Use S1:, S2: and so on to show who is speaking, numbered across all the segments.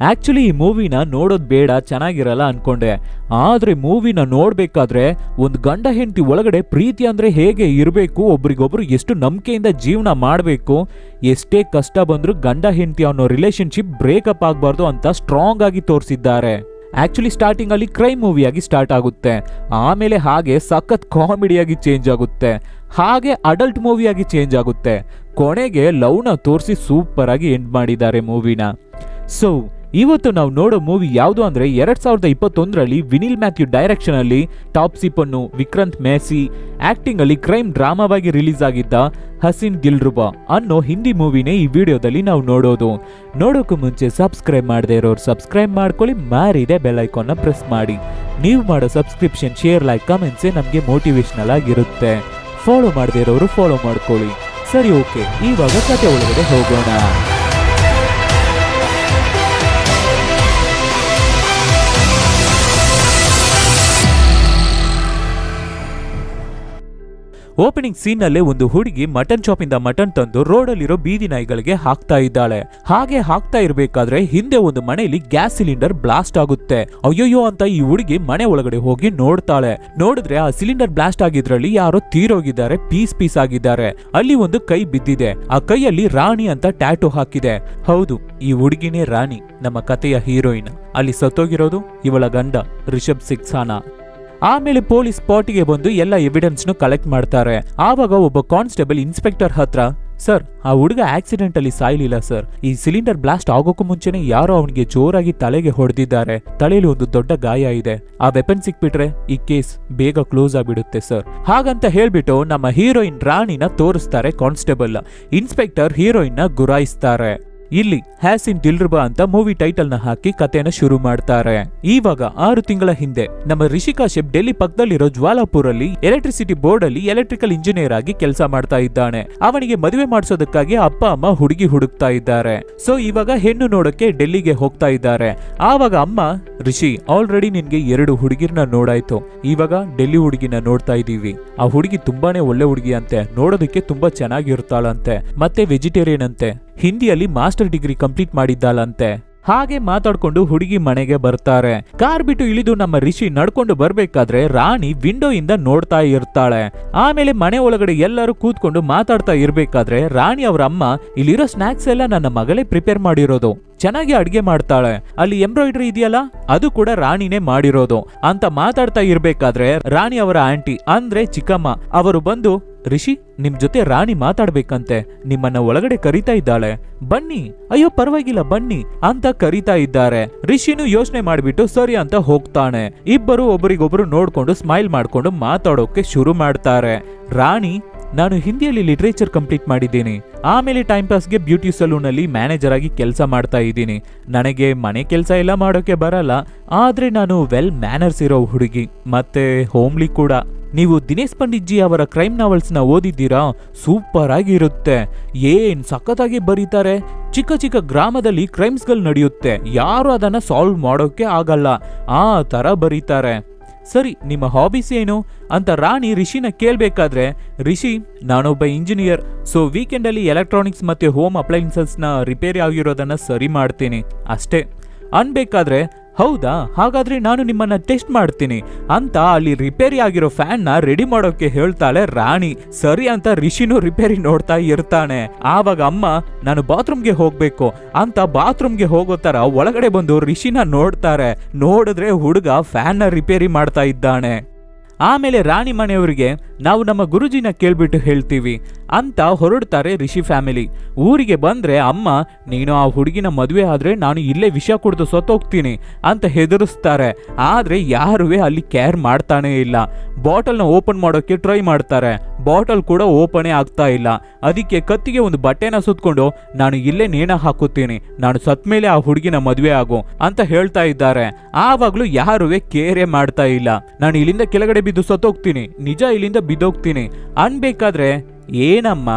S1: Actually ಈ ಮೂವಿನ ನೋಡೋದು ಬೇಡ, ಚೆನ್ನಾಗಿರಲ್ಲ ಅನ್ಕೊಂಡೆ. ಆದ್ರೆ ಮೂವಿನ ನೋಡಬೇಕಾದ್ರೆ ಒಂದು ಗಂಡ ಹೆಂಡತಿ ಒಳಗಡೆ ಪ್ರೀತಿ ಅಂದ್ರೆ ಹೇಗೆ ಇರಬೇಕು, ಒಬ್ರಿಗೊಬ್ರು ಎಷ್ಟು ನಂಬಿಕೆಯಿಂದ ಜೀವನ ಮಾಡಬೇಕು, ಎಷ್ಟೇ ಕಷ್ಟ ಬಂದರೂ ಗಂಡ ಹೆಂಡತಿ ಅನ್ನೋ ರಿಲೇಷನ್ಶಿಪ್ ಬ್ರೇಕಪ್ ಆಗಬಾರ್ದು ಅಂತ ಸ್ಟ್ರಾಂಗ್ ಆಗಿ ತೋರಿಸಿದ್ದಾರೆ. ಆಕ್ಚುಲಿ ಸ್ಟಾರ್ಟಿಂಗ್ ಅಲ್ಲಿ ಕ್ರೈಮ್ ಮೂವಿಯಾಗಿ ಸ್ಟಾರ್ಟ್ ಆಗುತ್ತೆ. ಆಮೇಲೆ ಹಾಗೆ ಸಖತ್ ಕಾಮಿಡಿಯಾಗಿ ಚೇಂಜ್ ಆಗುತ್ತೆ. ಹಾಗೆ ಅಡಲ್ಟ್ ಮೂವಿಯಾಗಿ ಚೇಂಜ್ ಆಗುತ್ತೆ. ಕೊನೆಗೆ ಲವ್ನ ತೋರಿಸಿ ಸೂಪರ್ ಆಗಿ ಎಂಡ್ ಮಾಡಿದ್ದಾರೆ ಮೂವಿನ. ಸೊ ಇವತ್ತು ನಾವು ನೋಡೋ ಮೂವಿ ಯಾವುದು ಅಂದ್ರೆ ಎರಡ್ ಸಾವಿರದ ಇಪ್ಪತ್ತೊಂದರಲ್ಲಿ ವಿನಿಲ್ ಮ್ಯಾಥ್ಯೂ ಡೈರೆಕ್ಷನ್ ಅಲ್ಲಿ ಟಾಪ್ಸಿ ಪನ್ನು ವಿಕ್ರಂತ್ ಮೇಸಿ ಆಕ್ಟಿಂಗ್ ಅಲ್ಲಿ ಕ್ರೈಮ್ ಡ್ರಾಮಾವಾಗಿ ರಿಲೀಸ್ ಆಗಿದ್ದ ಹಸಿನ್ ಗಿಲ್ರುಬಾ ಅನ್ನೋ ಹಿಂದಿ ಮೂವಿನೇ ಈ ವಿಡಿಯೋದಲ್ಲಿ ನಾವು ನೋಡೋದು. ನೋಡೋಕ್ಕೂ ಮುಂಚೆ ಸಬ್ಸ್ಕ್ರೈಬ್ ಮಾಡದೇ ಇರೋರು ಸಬ್ಸ್ಕ್ರೈಬ್ ಮಾಡ್ಕೊಳ್ಳಿ, ಮಾರಿದೆ ಬೆಲ್ ಐಕಾನ್ನ ಪ್ರೆಸ್ ಮಾಡಿ. ನೀವು ಮಾಡೋ ಸಬ್ಸ್ಕ್ರಿಪ್ಷನ್ ಶೇರ್ ಲೈಕ್ ಕಮೆಂಟ್ಸೇ ನಮಗೆ ಮೋಟಿವೇಶನಲ್ ಆಗಿರುತ್ತೆ. ಫಾಲೋ ಮಾಡದೇ ಇರೋರು ಫಾಲೋ ಮಾಡ್ಕೊಳ್ಳಿ. ಸರಿ ಓಕೆ ಇವಾಗ ಕತೆ ಒಳಗಡೆ ಹೋಗೋಣ. ಓಪನಿಂಗ್ ಸೀನ್ ನಲ್ಲೇ ಒಂದು ಹುಡುಗಿ ಮಟನ್ ಶಾಪ್ ಇಂದ ಮಟನ್ ತಂದು ರೋಡ್ ಅಲ್ಲಿರೋ ಬೀದಿ ನಾಯಿಗಳಿಗೆ ಹಾಕ್ತಾ ಇದ್ದಾಳೆ. ಹಾಗೆ ಹಾಕ್ತಾ ಇರ್ಬೇಕಾದ್ರೆ ಹಿಂದೆ ಒಂದು ಮನೆಯಲ್ಲಿ ಗ್ಯಾಸ್ ಸಿಲಿಂಡರ್ ಬ್ಲಾಸ್ಟ್ ಆಗುತ್ತೆ. ಅಯ್ಯೋಯ್ಯೋ ಅಂತ ಈ ಹುಡುಗಿ ಮನೆ ಒಳಗಡೆ ಹೋಗಿ ನೋಡ್ತಾಳೆ. ನೋಡಿದ್ರೆ ಆ ಸಿಲಿಂಡರ್ ಬ್ಲಾಸ್ಟ್ ಆಗಿದ್ರಲ್ಲಿ ಯಾರೋ ತೀರೋಗಿದ್ದಾರೆ, ಪೀಸ್ ಪೀಸ್ ಆಗಿದ್ದಾರೆ. ಅಲ್ಲಿ ಒಂದು ಕೈ ಬಿದ್ದಿದೆ. ಆ ಕೈಯಲ್ಲಿ ರಾಣಿ ಅಂತ ಟ್ಯಾಟೂ ಹಾಕಿದೆ. ಹೌದು, ಈ ಹುಡುಗಿನೇ ರಾಣಿ, ನಮ್ಮ ಕಥೆಯ ಹೀರೋಯಿನ್ ಅಲ್ಲಿ ಸತ್ತೋಗಿರೋದು ಇವಳ ಗಂಡ, ರಿಷಬ್ ಸಿಕ್ಸಾನಾ ಆಮೇಲೆ ಪೊಲೀಸ್ ಸ್ಪಾಟಿಗೆ ಬಂದು ಎಲ್ಲ ಎವಿಡೆನ್ಸ್ನು ಕಲೆಕ್ಟ್ ಮಾಡ್ತಾರೆ. ಆವಾಗ ಒಬ್ಬ ಕಾನ್ಸ್ಟೇಬಲ್ ಇನ್ಸ್ಪೆಕ್ಟರ್ ಹತ್ರ, ಸರ್, ಆ ಹುಡುಗ ಆಕ್ಸಿಡೆಂಟ್ ಅಲ್ಲಿ ಸಾಯ್ಲಿಲ್ಲ, ಸರ್. ಈ ಸಿಲಿಂಡರ್ ಬ್ಲಾಸ್ಟ್ ಆಗೋಕ್ಕೂ ಮುಂಚೆನೆ ಯಾರೋ ಅವನಿಗೆ ಜೋರಾಗಿ ತಲೆಗೆ ಹೊಡೆದಿದ್ದಾರೆ. ತಲೆಯಲ್ಲಿ ಒಂದು ದೊಡ್ಡ ಗಾಯ ಇದೆ. ಆ ವೆಪನ್ ಸಿಕ್ಬಿಟ್ರೆ ಈ ಕೇಸ್ ಬೇಗ ಕ್ಲೋಸ್ ಆಗಿಬಿಡುತ್ತೆ, ಸರ್. ಹಾಗಂತ ಹೇಳ್ಬಿಟ್ಟು ನಮ್ಮ ಹೀರೋಯಿನ್ ರಾಣಿನ ತೋರಿಸ್ತಾರೆ ಕಾನ್ಸ್ಟೇಬಲ್ ಇನ್ಸ್ಪೆಕ್ಟರ್ ಹೀರೋಯಿನ್ನ ಗುರಾಯಿಸ್ತಾರೆ. ಇಲ್ಲಿ ಹ್ಯಾಸಿನ್ ದಿಲ್ರುಬಾ ಅಂತ ಮೂವಿ ಟೈಟಲ್ನ ಹಾಕಿ ಕಥೆನ ಶುರು ಮಾಡ್ತಾರೆ. ಇವಾಗ ಆರು ತಿಂಗಳ ಹಿಂದೆ ನಮ್ಮ ರಿಷಿಕಾ ಶೆಪ್ ಡೆಲ್ಲಿ ಪಕ್ಕದಲ್ಲಿರೋ ಜ್ವಾಲಾಪುರಲ್ಲಿ ಎಲೆಕ್ಟ್ರಿಸಿಟಿ ಬೋರ್ಡ್ ಅಲ್ಲಿ ಎಲೆಕ್ಟ್ರಿಕಲ್ ಇಂಜಿನಿಯರ್ ಆಗಿ ಕೆಲಸ ಮಾಡ್ತಾ ಇದ್ದಾನೆ. ಅವನಿಗೆ ಮದುವೆ ಮಾಡಿಸೋದಕ್ಕಾಗಿ ಅಪ್ಪ, ಅಮ್ಮ ಹುಡುಗಿ ಹುಡುಕ್ತಾ ಇದ್ದಾರೆ. ಸೊ ಇವಾಗ ಹೆಣ್ಣು ನೋಡಕ್ಕೆ ಡೆಲ್ಲಿಗೆ ಹೋಗ್ತಾ ಇದ್ದಾರೆ. ಆವಾಗ ಅಮ್ಮ, ರಿಷಿ ಆಲ್ರೆಡಿ ನಿನ್ಗೆ ಎರಡು ಹುಡುಗಿರ್ನ ನೋಡಾಯ್ತು. ಇವಾಗ ಡೆಲ್ಲಿ ಹುಡುಗಿನ ನೋಡ್ತಾ ಇದೀವಿ ಆ ಹುಡುಗಿ ತುಂಬಾನೇ ಒಳ್ಳೆ ಹುಡುಗಿ ಅಂತೆ ನೋಡೋದಕ್ಕೆ ತುಂಬಾ ಚೆನ್ನಾಗಿರ್ತಾಳಂತೆ. ಮತ್ತೆ ವೆಜಿಟೇರಿಯನ್ ಅಂತೆ. ಹಿಂದಿಯಲ್ಲಿ ಮಾಸ್ಟರ್ ಡಿಗ್ರಿ ಕಂಪ್ಲೀಟ್ ಮಾಡಿದ್ದಾಳಂತೆ. ಹಾಗೆ ಮಾತಾಡ್ಕೊಂಡು ಹುಡುಗಿ ಮನೆಗೆ ಬರ್ತಾರೆ. ಕಾರ್ ಬಿಟ್ಟು ಇಳಿದು ನಮ್ಮ ರಿಷಿ ನಡ್ಕೊಂಡು ಬರ್ಬೇಕಾದ್ರೆ ರಾಣಿ ವಿಂಡೋ ಇಂದ ನೋಡ್ತಾ ಇರ್ತಾಳೆ. ಆಮೇಲೆ ಮನೆ ಒಳಗಡೆ ಎಲ್ಲರೂ ಕೂತ್ಕೊಂಡು ಮಾತಾಡ್ತಾ ಇರ್ಬೇಕಾದ್ರೆ ರಾಣಿ ಅವರ ಅಮ್ಮ ಇಲ್ಲಿರೋ ಸ್ನಾಕ್ಸ್ ಎಲ್ಲ ನನ್ನ ಮಗಳೇ ಪ್ರಿಪೇರ್ ಮಾಡಿರೋದು. ಚೆನ್ನಾಗಿ ಅಡ್ಗೆ ಮಾಡ್ತಾಳೆ. ಅಲ್ಲಿ ಎಂಬ್ರಾಯ್ಡ್ರಿ ಇದೆಯಲ್ಲ? ಅದು ಕೂಡ ರಾಣಿನೇ ಮಾಡಿರೋದು. ಅಂತ ಮಾತಾಡ್ತಾ ಇರ್ಬೇಕಾದ್ರೆ ರಾಣಿ ಅವರ ಆಂಟಿ ಅಂದ್ರೆ ಚಿಕ್ಕಮ್ಮ, ಅವರು ಬಂದು, ರಿಷಿ, ನಿಮ್ ಜೊತೆ ರಾಣಿ ಮಾತಾಡ್ಬೇಕಂತೆ. ನಿಮ್ಮನ್ನ ಒಳಗಡೆ ಕರಿತಾ ಇದ್ದಾಳೆ. ಬನ್ನಿ. ಅಯ್ಯೋ, ಪರವಾಗಿಲ್ಲ, ಬನ್ನಿ. ಅಂತ ಕರಿತಾ ಇದ್ದಾರೆ. ರಿಷಿನು ಯೋಚನೆ ಮಾಡ್ಬಿಟ್ಟು, ಸರಿ ಅಂತ ಹೋಗ್ತಾನೆ. ಇಬ್ಬರು ಒಬ್ಬರಿಗೊಬ್ರು ನೋಡ್ಕೊಂಡು, ಸ್ಮೈಲ್ ಮಾಡ್ಕೊಂಡು ಮಾತಾಡೋಕೆ ಶುರು ಮಾಡ್ತಾರೆ. ರಾಣಿ ನಾನು ಹಿಂದಿಯಲ್ಲಿ ಲಿಟ್ರೇಚರ್ ಕಂಪ್ಲೀಟ್ ಮಾಡಿದ್ದೀನಿ. ಆಮೇಲೆ ಟೈಮ್ ಪಾಸ್ಗೆ ಬ್ಯೂಟಿ ಸಲೂನ್ ಅಲ್ಲಿ ಮ್ಯಾನೇಜರ್ ಆಗಿ ಕೆಲಸ ಮಾಡ್ತಾ ಇದ್ದೀನಿ. ನನಗೆ ಮನೆ ಕೆಲಸ ಎಲ್ಲ ಮಾಡೋಕೆ ಬರಲ್ಲ. ಆದ್ರೆ ನಾನು ವೆಲ್ ಮ್ಯಾನರ್ಸ್ ಇರೋ ಹುಡುಗಿ. ಮತ್ತೆ ಹೋಮ್ಲಿ ಕೂಡ. ನೀವು ದಿನೇಶ್ ಪಂಡಿತ್ಜಿ ಅವರ ಕ್ರೈಮ್ ನಾವೆಲ್ಸ್ನ ಓದಿದ್ದೀರಾ? ಸೂಪರ್ ಆಗಿರುತ್ತೆ. ಏನ್ ಸಖತ್ತಾಗಿ ಬರೀತಾರೆ? ಚಿಕ್ಕ ಚಿಕ್ಕ ಗ್ರಾಮದಲ್ಲಿ ಕ್ರೈಮ್ಸ್ಗಳು ನಡೆಯುತ್ತೆ. ಯಾರು ಅದನ್ನ ಸಾಲ್ವ್ ಮಾಡೋಕೆ ಆಗಲ್ಲ. ಆ ತರ ಬರೀತಾರೆ. ಸರಿ, ನಿಮ್ಮ ಹಾಬೀಸ್ ಏನು? ಅಂತ ರಾಣಿ ರಿಷಿನ ಕೇಳಬೇಕಾದ್ರೆ, ರಿಷಿ, ನಾನೊಬ್ಬ ಇಂಜಿನಿಯರ್ ಸೊ ವೀಕೆಂಡ್ ಅಲ್ಲಿ ಎಲೆಕ್ಟ್ರಾನಿಕ್ಸ್ ಮತ್ತೆ ಹೋಮ್ ಅಪ್ಲೈನ್ಸಸ್ನ ರಿಪೇರಿ ಆಗಿರೋದನ್ನ ಸರಿ ಮಾಡ್ತೀನಿ, ಅಷ್ಟೇ. ಅನ್ಬೇಕಾದ್ರೆ ಹೌದಾ? ಹಾಗಾದ್ರೆ ನಾನು ನಿಮ್ಮನ್ನ ಟೆಸ್ಟ್ ಮಾಡ್ತೀನಿ. ಅಂತ ಅಲ್ಲಿ ರಿಪೇರಿ ಆಗಿರೋ ಫ್ಯಾನ್ನ ರೆಡಿ ಮಾಡೋಕೆ ಹೇಳ್ತಾಳೆ ರಾಣಿ. ಸರಿ ಅಂತ ರಿಷಿನು ರಿಪೇರಿ ನೋಡ್ತಾ ಇರ್ತಾನೆ. ಆವಾಗ ಅಮ್ಮ, ನಾನು ಬಾತ್ರೂಮ್ಗೆ ಹೋಗ್ಬೇಕು. ಅಂತ ಬಾತ್ರೂಮ್ಗೆ ಹೋಗೋ ತರ ಒಳಗಡೆ ಬಂದು ರಿಷಿನ ನೋಡ್ತಾರೆ. ನೋಡಿದ್ರೆ ಹುಡುಗ ಫ್ಯಾನ್ನ ರಿಪೇರಿ ಮಾಡ್ತಾ ಇದ್ದಾನೆ. ಆಮೇಲೆ ರಾಣಿ ಮನೆಯವರಿಗೆ ನಾವು ನಮ್ಮ ಗುರುಜಿನ ಕೇಳ್ಬಿಟ್ಟು ಹೇಳ್ತೀವಿ ಅಂತ ಹೊರಡ್ತಾರೆ ರಿಷಿ ಫ್ಯಾಮಿಲಿ. ಊರಿಗೆ ಬಂದ್ರೆ, ಅಮ್ಮ, ನೀನು ಆ ಹುಡುಗಿನ ಮದುವೆ ಆದ್ರೆ ನಾನು ಇಲ್ಲೇ ವಿಷ ಕುಡಿದು ಸತ್ತೋಗ್ತೀನಿ ಅಂತ ಹೆದರಿಸ್ತಾರೆ. ಆದ್ರೆ ಯಾರು ಅಲ್ಲಿ ಕೇರ್ ಮಾಡ್ತಾನೆ ಇಲ್ಲ. ಬಾಟಲ್ನ ಓಪನ್ ಮಾಡೋಕೆ ಟ್ರೈ ಮಾಡ್ತಾರೆ. ಬಾಟಲ್ ಕೂಡ ಓಪನೇ ಆಗ್ತಾ ಇಲ್ಲ. ಅದಕ್ಕೆ ಕತ್ತಿಗೆ ಒಂದು ಬಟ್ಟೆನ ಸುತ್ಕೊಂಡು, ನಾನು ಇಲ್ಲೇ ನೇಣ ಹಾಕುತ್ತೀನಿ. ನಾನು ಸತ್ ಮೇಲೆ ಆ ಹುಡುಗಿನ ಮದುವೆ ಆಗು ಅಂತ ಹೇಳ್ತಾ ಇದ್ದಾರೆ. ಆವಾಗ್ಲೂ ಯಾರುವೆ ಕೇರೆ ಮಾಡ್ತಾ ಇಲ್ಲ. ನಾನು ಇಲ್ಲಿಂದ ಕೆಳಗಡೆ ಬಿದ್ದು ಸತ್ತೋಗ್ತೀನಿ. ನಿಜ ಇಲ್ಲಿಂದ ಬಿದ್ದೋಗ್ತೀನಿ. ಅನ್ಬೇಕಾದ್ರೆ, ಏನಮ್ಮ?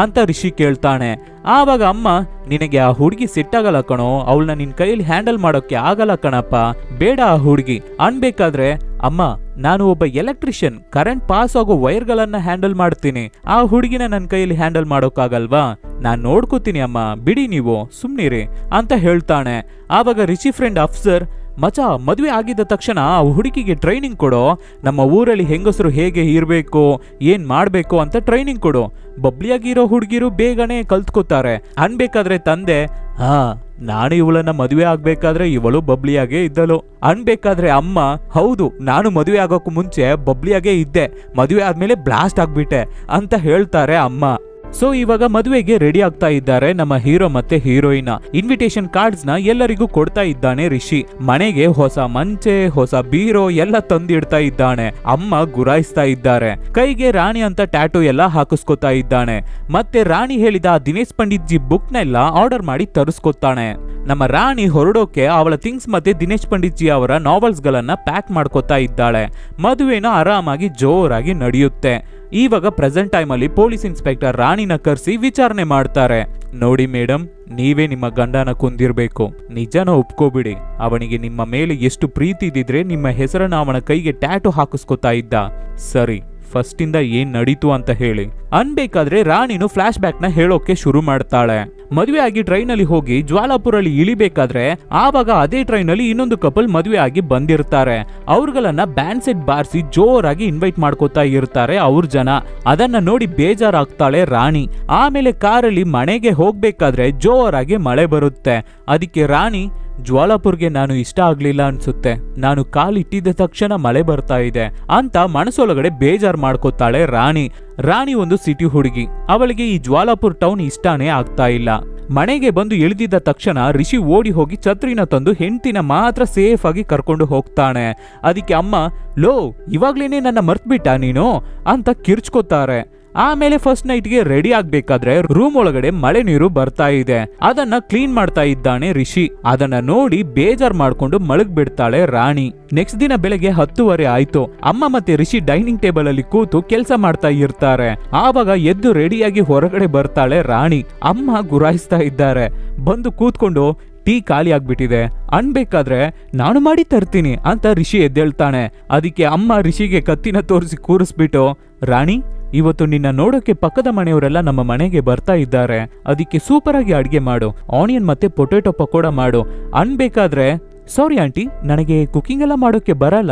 S1: ಅಂತ ರಿಷಿ ಕೇಳ್ತಾನೆ. ಆವಾಗ ಅಮ್ಮ, ನಿನಗೆ ಆ ಹುಡುಗಿ ಸಿಟ್ಟಾಗಲ್ಲ ಕಣೋ. ಅವಳನ್ನ ನಿನ್ ಕೈಯಲ್ಲಿ ಹ್ಯಾಂಡಲ್ ಮಾಡೋಕೆ ಆಗಲ್ಲ ಕಣಪ್ಪ. ಬೇಡ ಆ ಹುಡುಗಿ. ಅನ್ಬೇಕಾದ್ರೆ, ಅಮ್ಮ, ನಾನು ಒಬ್ಬ ಎಲೆಕ್ಟ್ರಿಷಿಯನ್. ಕರೆಂಟ್ ಪಾಸ್ ಆಗೋ ವೈರ್ಗಳನ್ನ ಹ್ಯಾಂಡಲ್ ಮಾಡ್ತೀನಿ. ಆ ಹುಡುಗಿನ ನನ್ನ ಕೈಯಲ್ಲಿ ಹ್ಯಾಂಡಲ್ ಮಾಡೋಕ್ಕಾಗಲ್ವಾ? ನಾನ್ ನೋಡ್ಕೋತೀನಿ ಅಮ್ಮ. ಬಿಡಿ ನೀವು. ಸುಮ್ನಿರಿ. ಅಂತ ಹೇಳ್ತಾನೆ. ಆವಾಗ ರಿಷಿ ಫ್ರೆಂಡ್ ಅಫ್ಸರ್ ಮಚ, ಮದುವೆ ಆಗಿದ್ದ ತಕ್ಷಣ ಹುಡುಗಿಗೆ ಟ್ರೈನಿಂಗ್ ಕೊಡು. ನಮ್ಮ ಊರಲ್ಲಿ ಹೆಂಗಸರು ಹೇಗೆ ಇರಬೇಕು, ಏನು ಮಾಡಬೇಕು ಅಂತ ಟ್ರೈನಿಂಗ್ ಕೊಡು. ಬಬ್ಲಿಯಾಗಿರೋ ಹುಡುಗಿರು ಬೇಗನೆ ಕಲ್ತ್ಕೋತಾರೆ. ಅನ್ಬೇಕಾದ್ರೆ ತಂದೆ, ಹಾ, ನಾನು ಇವಳನ್ನ ಮದುವೆ ಆಗ್ಬೇಕಾದ್ರೆ ಇವಳು ಬಬ್ಲಿಯಾಗೇ ಇದ್ದಳು. ಅನ್ಬೇಕಾದ್ರೆ ಅಮ್ಮ, ಹೌದು, ನಾನು ಮದುವೆ ಆಗೋಕ್ಕೂ ಮುಂಚೆ ಬಬ್ಲಿಯಾಗೇ ಇದ್ದೆ. ಮದುವೆ ಆದ್ಮೇಲೆ ಬ್ಲಾಸ್ಟ್ ಆಗ್ಬಿಟ್ಟೆ. ಅಂತ ಹೇಳ್ತಾರೆ ಅಮ್ಮ. ಸೊ ಇವಾಗ ಮದುವೆಗೆ ರೆಡಿ ಆಗ್ತಾ ಇದ್ದಾರೆ ನಮ್ಮ ಹೀರೋ ಮತ್ತೆ ಹೀರೋಯಿನ್. ಇನ್ವಿಟೇಷನ್ ಕಾರ್ಡ್ಸ್ನ ಎಲ್ಲರಿಗೂ ಕೊಡ್ತಾ ಇದ್ದಾನೆ ರಿಷಿ. ಮನೆಗೆ ಹೊಸ ಮಂಚೆ, ಹೊಸ ಬೀರೋ ಎಲ್ಲ ತಂದಿಡ್ತಾ ಇದ್ದಾನೆ. ಅಮ್ಮ ಗುರಾಯಿಸ್ತಾ ಇದ್ದಾರೆ. ಕೈಗೆ ರಾಣಿ ಅಂತ ಟ್ಯಾಟೂ ಎಲ್ಲ ಹಾಕಿಸ್ಕೊತಾ ಇದ್ದಾನೆ. ಮತ್ತೆ ರಾಣಿ ಹೇಳಿದ ದಿನೇಶ್ ಪಂಡಿತ್ ಜಿ ಬುಕ್ ನೆಲ್ಲ ಆರ್ಡರ್ ಮಾಡಿ ತರಿಸ್ಕೊತಾನೆ. ನಮ್ಮ ರಾಣಿ ಹೊರಡೋಕೆ ಅವಳ ಥಿಂಗ್ಸ್ ಮತ್ತೆ ದಿನೇಶ್ ಪಂಡಿತ್ಜಿ ಅವರ ನಾವೆಲ್ಸ್ ಗಳನ್ನ ಪ್ಯಾಕ್ ಮಾಡ್ಕೊತಾ ಇದ್ದಾಳೆ. ಮದುವೆನ ಆರಾಮಾಗಿ ಜೋರಾಗಿ ನಡೆಯುತ್ತೆ. ಇವಾಗ ಪ್ರೆಸೆಂಟ್ ಟೈಮಲ್ಲಿ ಪೊಲೀಸ್ ಇನ್ಸ್ಪೆಕ್ಟರ್ ರಾಣಿನ ಕರೆಸಿ ವಿಚಾರಣೆ ಮಾಡ್ತಾರೆ. ನೋಡಿ ಮೇಡಮ್ ನೀವೇ ನಿಮ್ಮ ಗಂಡನ ಕುಂದಿರಬೇಕು. ನಿಜನ ಒಪ್ಕೋಬಿಡಿ. ಅವನಿಗೆ ನಿಮ್ಮ ಮೇಲೆ ಎಷ್ಟು ಪ್ರೀತಿ ಇದ್ದಿದ್ರೆ ನಿಮ್ಮ ಹೆಸರನ್ನ ಅವನ ಕೈಗೆ ಟ್ಯಾಟು ಹಾಕಿಸ್ಕೊತಾ ಇದ್ದ. ಸರಿ. ಫಸ್ಟ್ ಇಂದ ಏನ್ ನಡೀತು ಅಂತ ಹೇಳಿ. ಅನ್ಬೇಕಾದ್ರೆ ರಾಣಿನು ಫ್ಲಾಶ್ ಬ್ಯಾಕ್ನ ಹೇಳೋಕೆ ಶುರು ಮಾಡ್ತಾಳೆ. ಮದುವೆ ಆಗಿ ಟ್ರೈನ್ ಅಲ್ಲಿ ಹೋಗಿ ಜ್ವಾಲಾಪುರಲ್ಲಿ ಇಳಿಬೇಕಾದ್ರೆ ಆವಾಗ ಅದೇ ಟ್ರೈನ್ ಅಲ್ಲಿ ಇನ್ನೊಂದು ಕಪಲ್ ಮದುವೆ ಆಗಿ ಬಂದಿರ್ತಾರೆ. ಅವ್ರಗಳನ್ನ ಬ್ಯಾಂಡ್ ಸೆಟ್ ಬಾರಿಸಿ ಜೋರಾಗಿ ಇನ್ವೈಟ್ ಮಾಡ್ಕೋತಾ ಇರ್ತಾರೆ ಅವ್ರ ಜನ. ಅದನ್ನ ನೋಡಿ ಬೇಜಾರಾಗ್ತಾಳೆ ರಾಣಿ. ಆಮೇಲೆ ಕಾರಲ್ಲಿ ಮನೆಗೆ ಹೋಗ್ಬೇಕಾದ್ರೆ ಜೋರಾಗಿ ಮಳೆ ಬರುತ್ತೆ. ಅದಕ್ಕೆ ರಾಣಿ ಜ್ವಾಲಾಪುರ್ಗೆ ನಾನು ಇಷ್ಟ ಆಗ್ಲಿಲ್ಲ ಅನ್ಸುತ್ತೆ. ನಾನು ಕಾಲಿಟ್ಟಿದ್ದ ತಕ್ಷಣ ಮಳೆ ಬರ್ತಾ ಇದೆ. ಅಂತ ಮನಸ್ಸೊಳಗಡೆ ಬೇಜಾರ್ ಮಾಡ್ಕೋತಾಳೆ ರಾಣಿ. ರಾಣಿ ಒಂದು ಸಿಟಿ ಹುಡುಗಿ. ಅವಳಿಗೆ ಈ ಜ್ವಾಲಾಪುರ್ ಟೌನ್ ಇಷ್ಟಾನೇ ಆಗ್ತಾ ಇಲ್ಲ. ಮನೆಗೆ ಬಂದು ಇಳಿದಿದ್ದ ತಕ್ಷಣ ರಿಷಿ ಓಡಿ ಹೋಗಿ ಛತ್ರಿನ ತಂದು ಹೆಂಡತಿನ ಮಾತ್ರ ಸೇಫ್ ಆಗಿ ಕರ್ಕೊಂಡು ಹೋಗ್ತಾನೆ. ಅದಕ್ಕೆ ಅಮ್ಮ, ಲೋ, ಇವಾಗ್ಲೇನೆ ನನ್ನ ಮರ್ತ್ಬಿಟ್ಟ ನೀನು? ಅಂತ ಕಿರ್ಚ್ಕೋತಾರೆ. ಆಮೇಲೆ ಫಸ್ಟ್ ನೈಟ್ಗೆ ರೆಡಿ ಆಗ್ಬೇಕಾದ್ರೆ ರೂಮ್ ಒಳಗಡೆ ಮಳೆ ನೀರು ಬರ್ತಾ ಇದೆ. ಅದನ್ನ ಕ್ಲೀನ್ ಮಾಡ್ತಾ ಇದ್ದಾನೆ ರಿಷಿ. ಅದನ್ನ ನೋಡಿ ಬೇಜಾರ್ ಮಾಡ್ಕೊಂಡು ಮಳಗ್ ಬಿಡ್ತಾಳೆ ರಾಣಿ. ನೆಕ್ಸ್ಟ್ ದಿನ ಬೆಳಗ್ಗೆ ಹತ್ತುವರೆ ಆಯ್ತು. ಅಮ್ಮ ಮತ್ತೆ ರಿಷಿ ಡೈನಿಂಗ್ ಟೇಬಲ್ ಅಲ್ಲಿ ಕೂತು ಕೆಲಸ ಮಾಡ್ತಾ ಇರ್ತಾರೆ. ಆವಾಗ ಎದ್ದು ರೆಡಿಯಾಗಿ ಹೊರಗಡೆ ಬರ್ತಾಳೆ ರಾಣಿ. ಅಮ್ಮ ಗುರಾಯಿಸ್ತಾ ಇದ್ದಾರೆ. ಬಂದು ಕೂತ್ಕೊಂಡು ಟೀ ಖಾಲಿ ಆಗ್ಬಿಟ್ಟಿದೆ. ಅನ್ಬೇಕಾದ್ರೆ ನಾನು ಮಾಡಿ ತರ್ತೀನಿ ಅಂತ ರಿಷಿ ಎದ್ದೇಳ್ತಾನೆ. ಅದಕ್ಕೆ ಅಮ್ಮ ರಿಷಿಗೆ ಕತ್ತಿನ ತೋರಿಸಿ ಕೂರಿಸ್ಬಿಟ್ಟು, ರಾಣಿ ಇವತ್ತು ನಿನ್ನ ನೋಡೋಕೆ ಪಕ್ಕದ ಮನೆಯವರೆಲ್ಲ ನಮ್ಮ ಮನೆಗೆ ಬರ್ತಾ ಇದ್ದಾರೆ. ಅದಕ್ಕೆ ಸೂಪರ್ ಆಗಿ ಅಡ್ಗೆ ಮಾಡು. ಆನಿಯನ್ ಮತ್ತೆ ಪೊಟೊಟೊ ಪಕೋಡ ಮಾಡು. ಅನ್ಬೇಕಾದ್ರೆ, ಸಾರಿ ಆಂಟಿ, ನನಗೆ ಕುಕಿಂಗ್ ಎಲ್ಲ ಮಾಡೋಕೆ ಬರಲ್ಲ.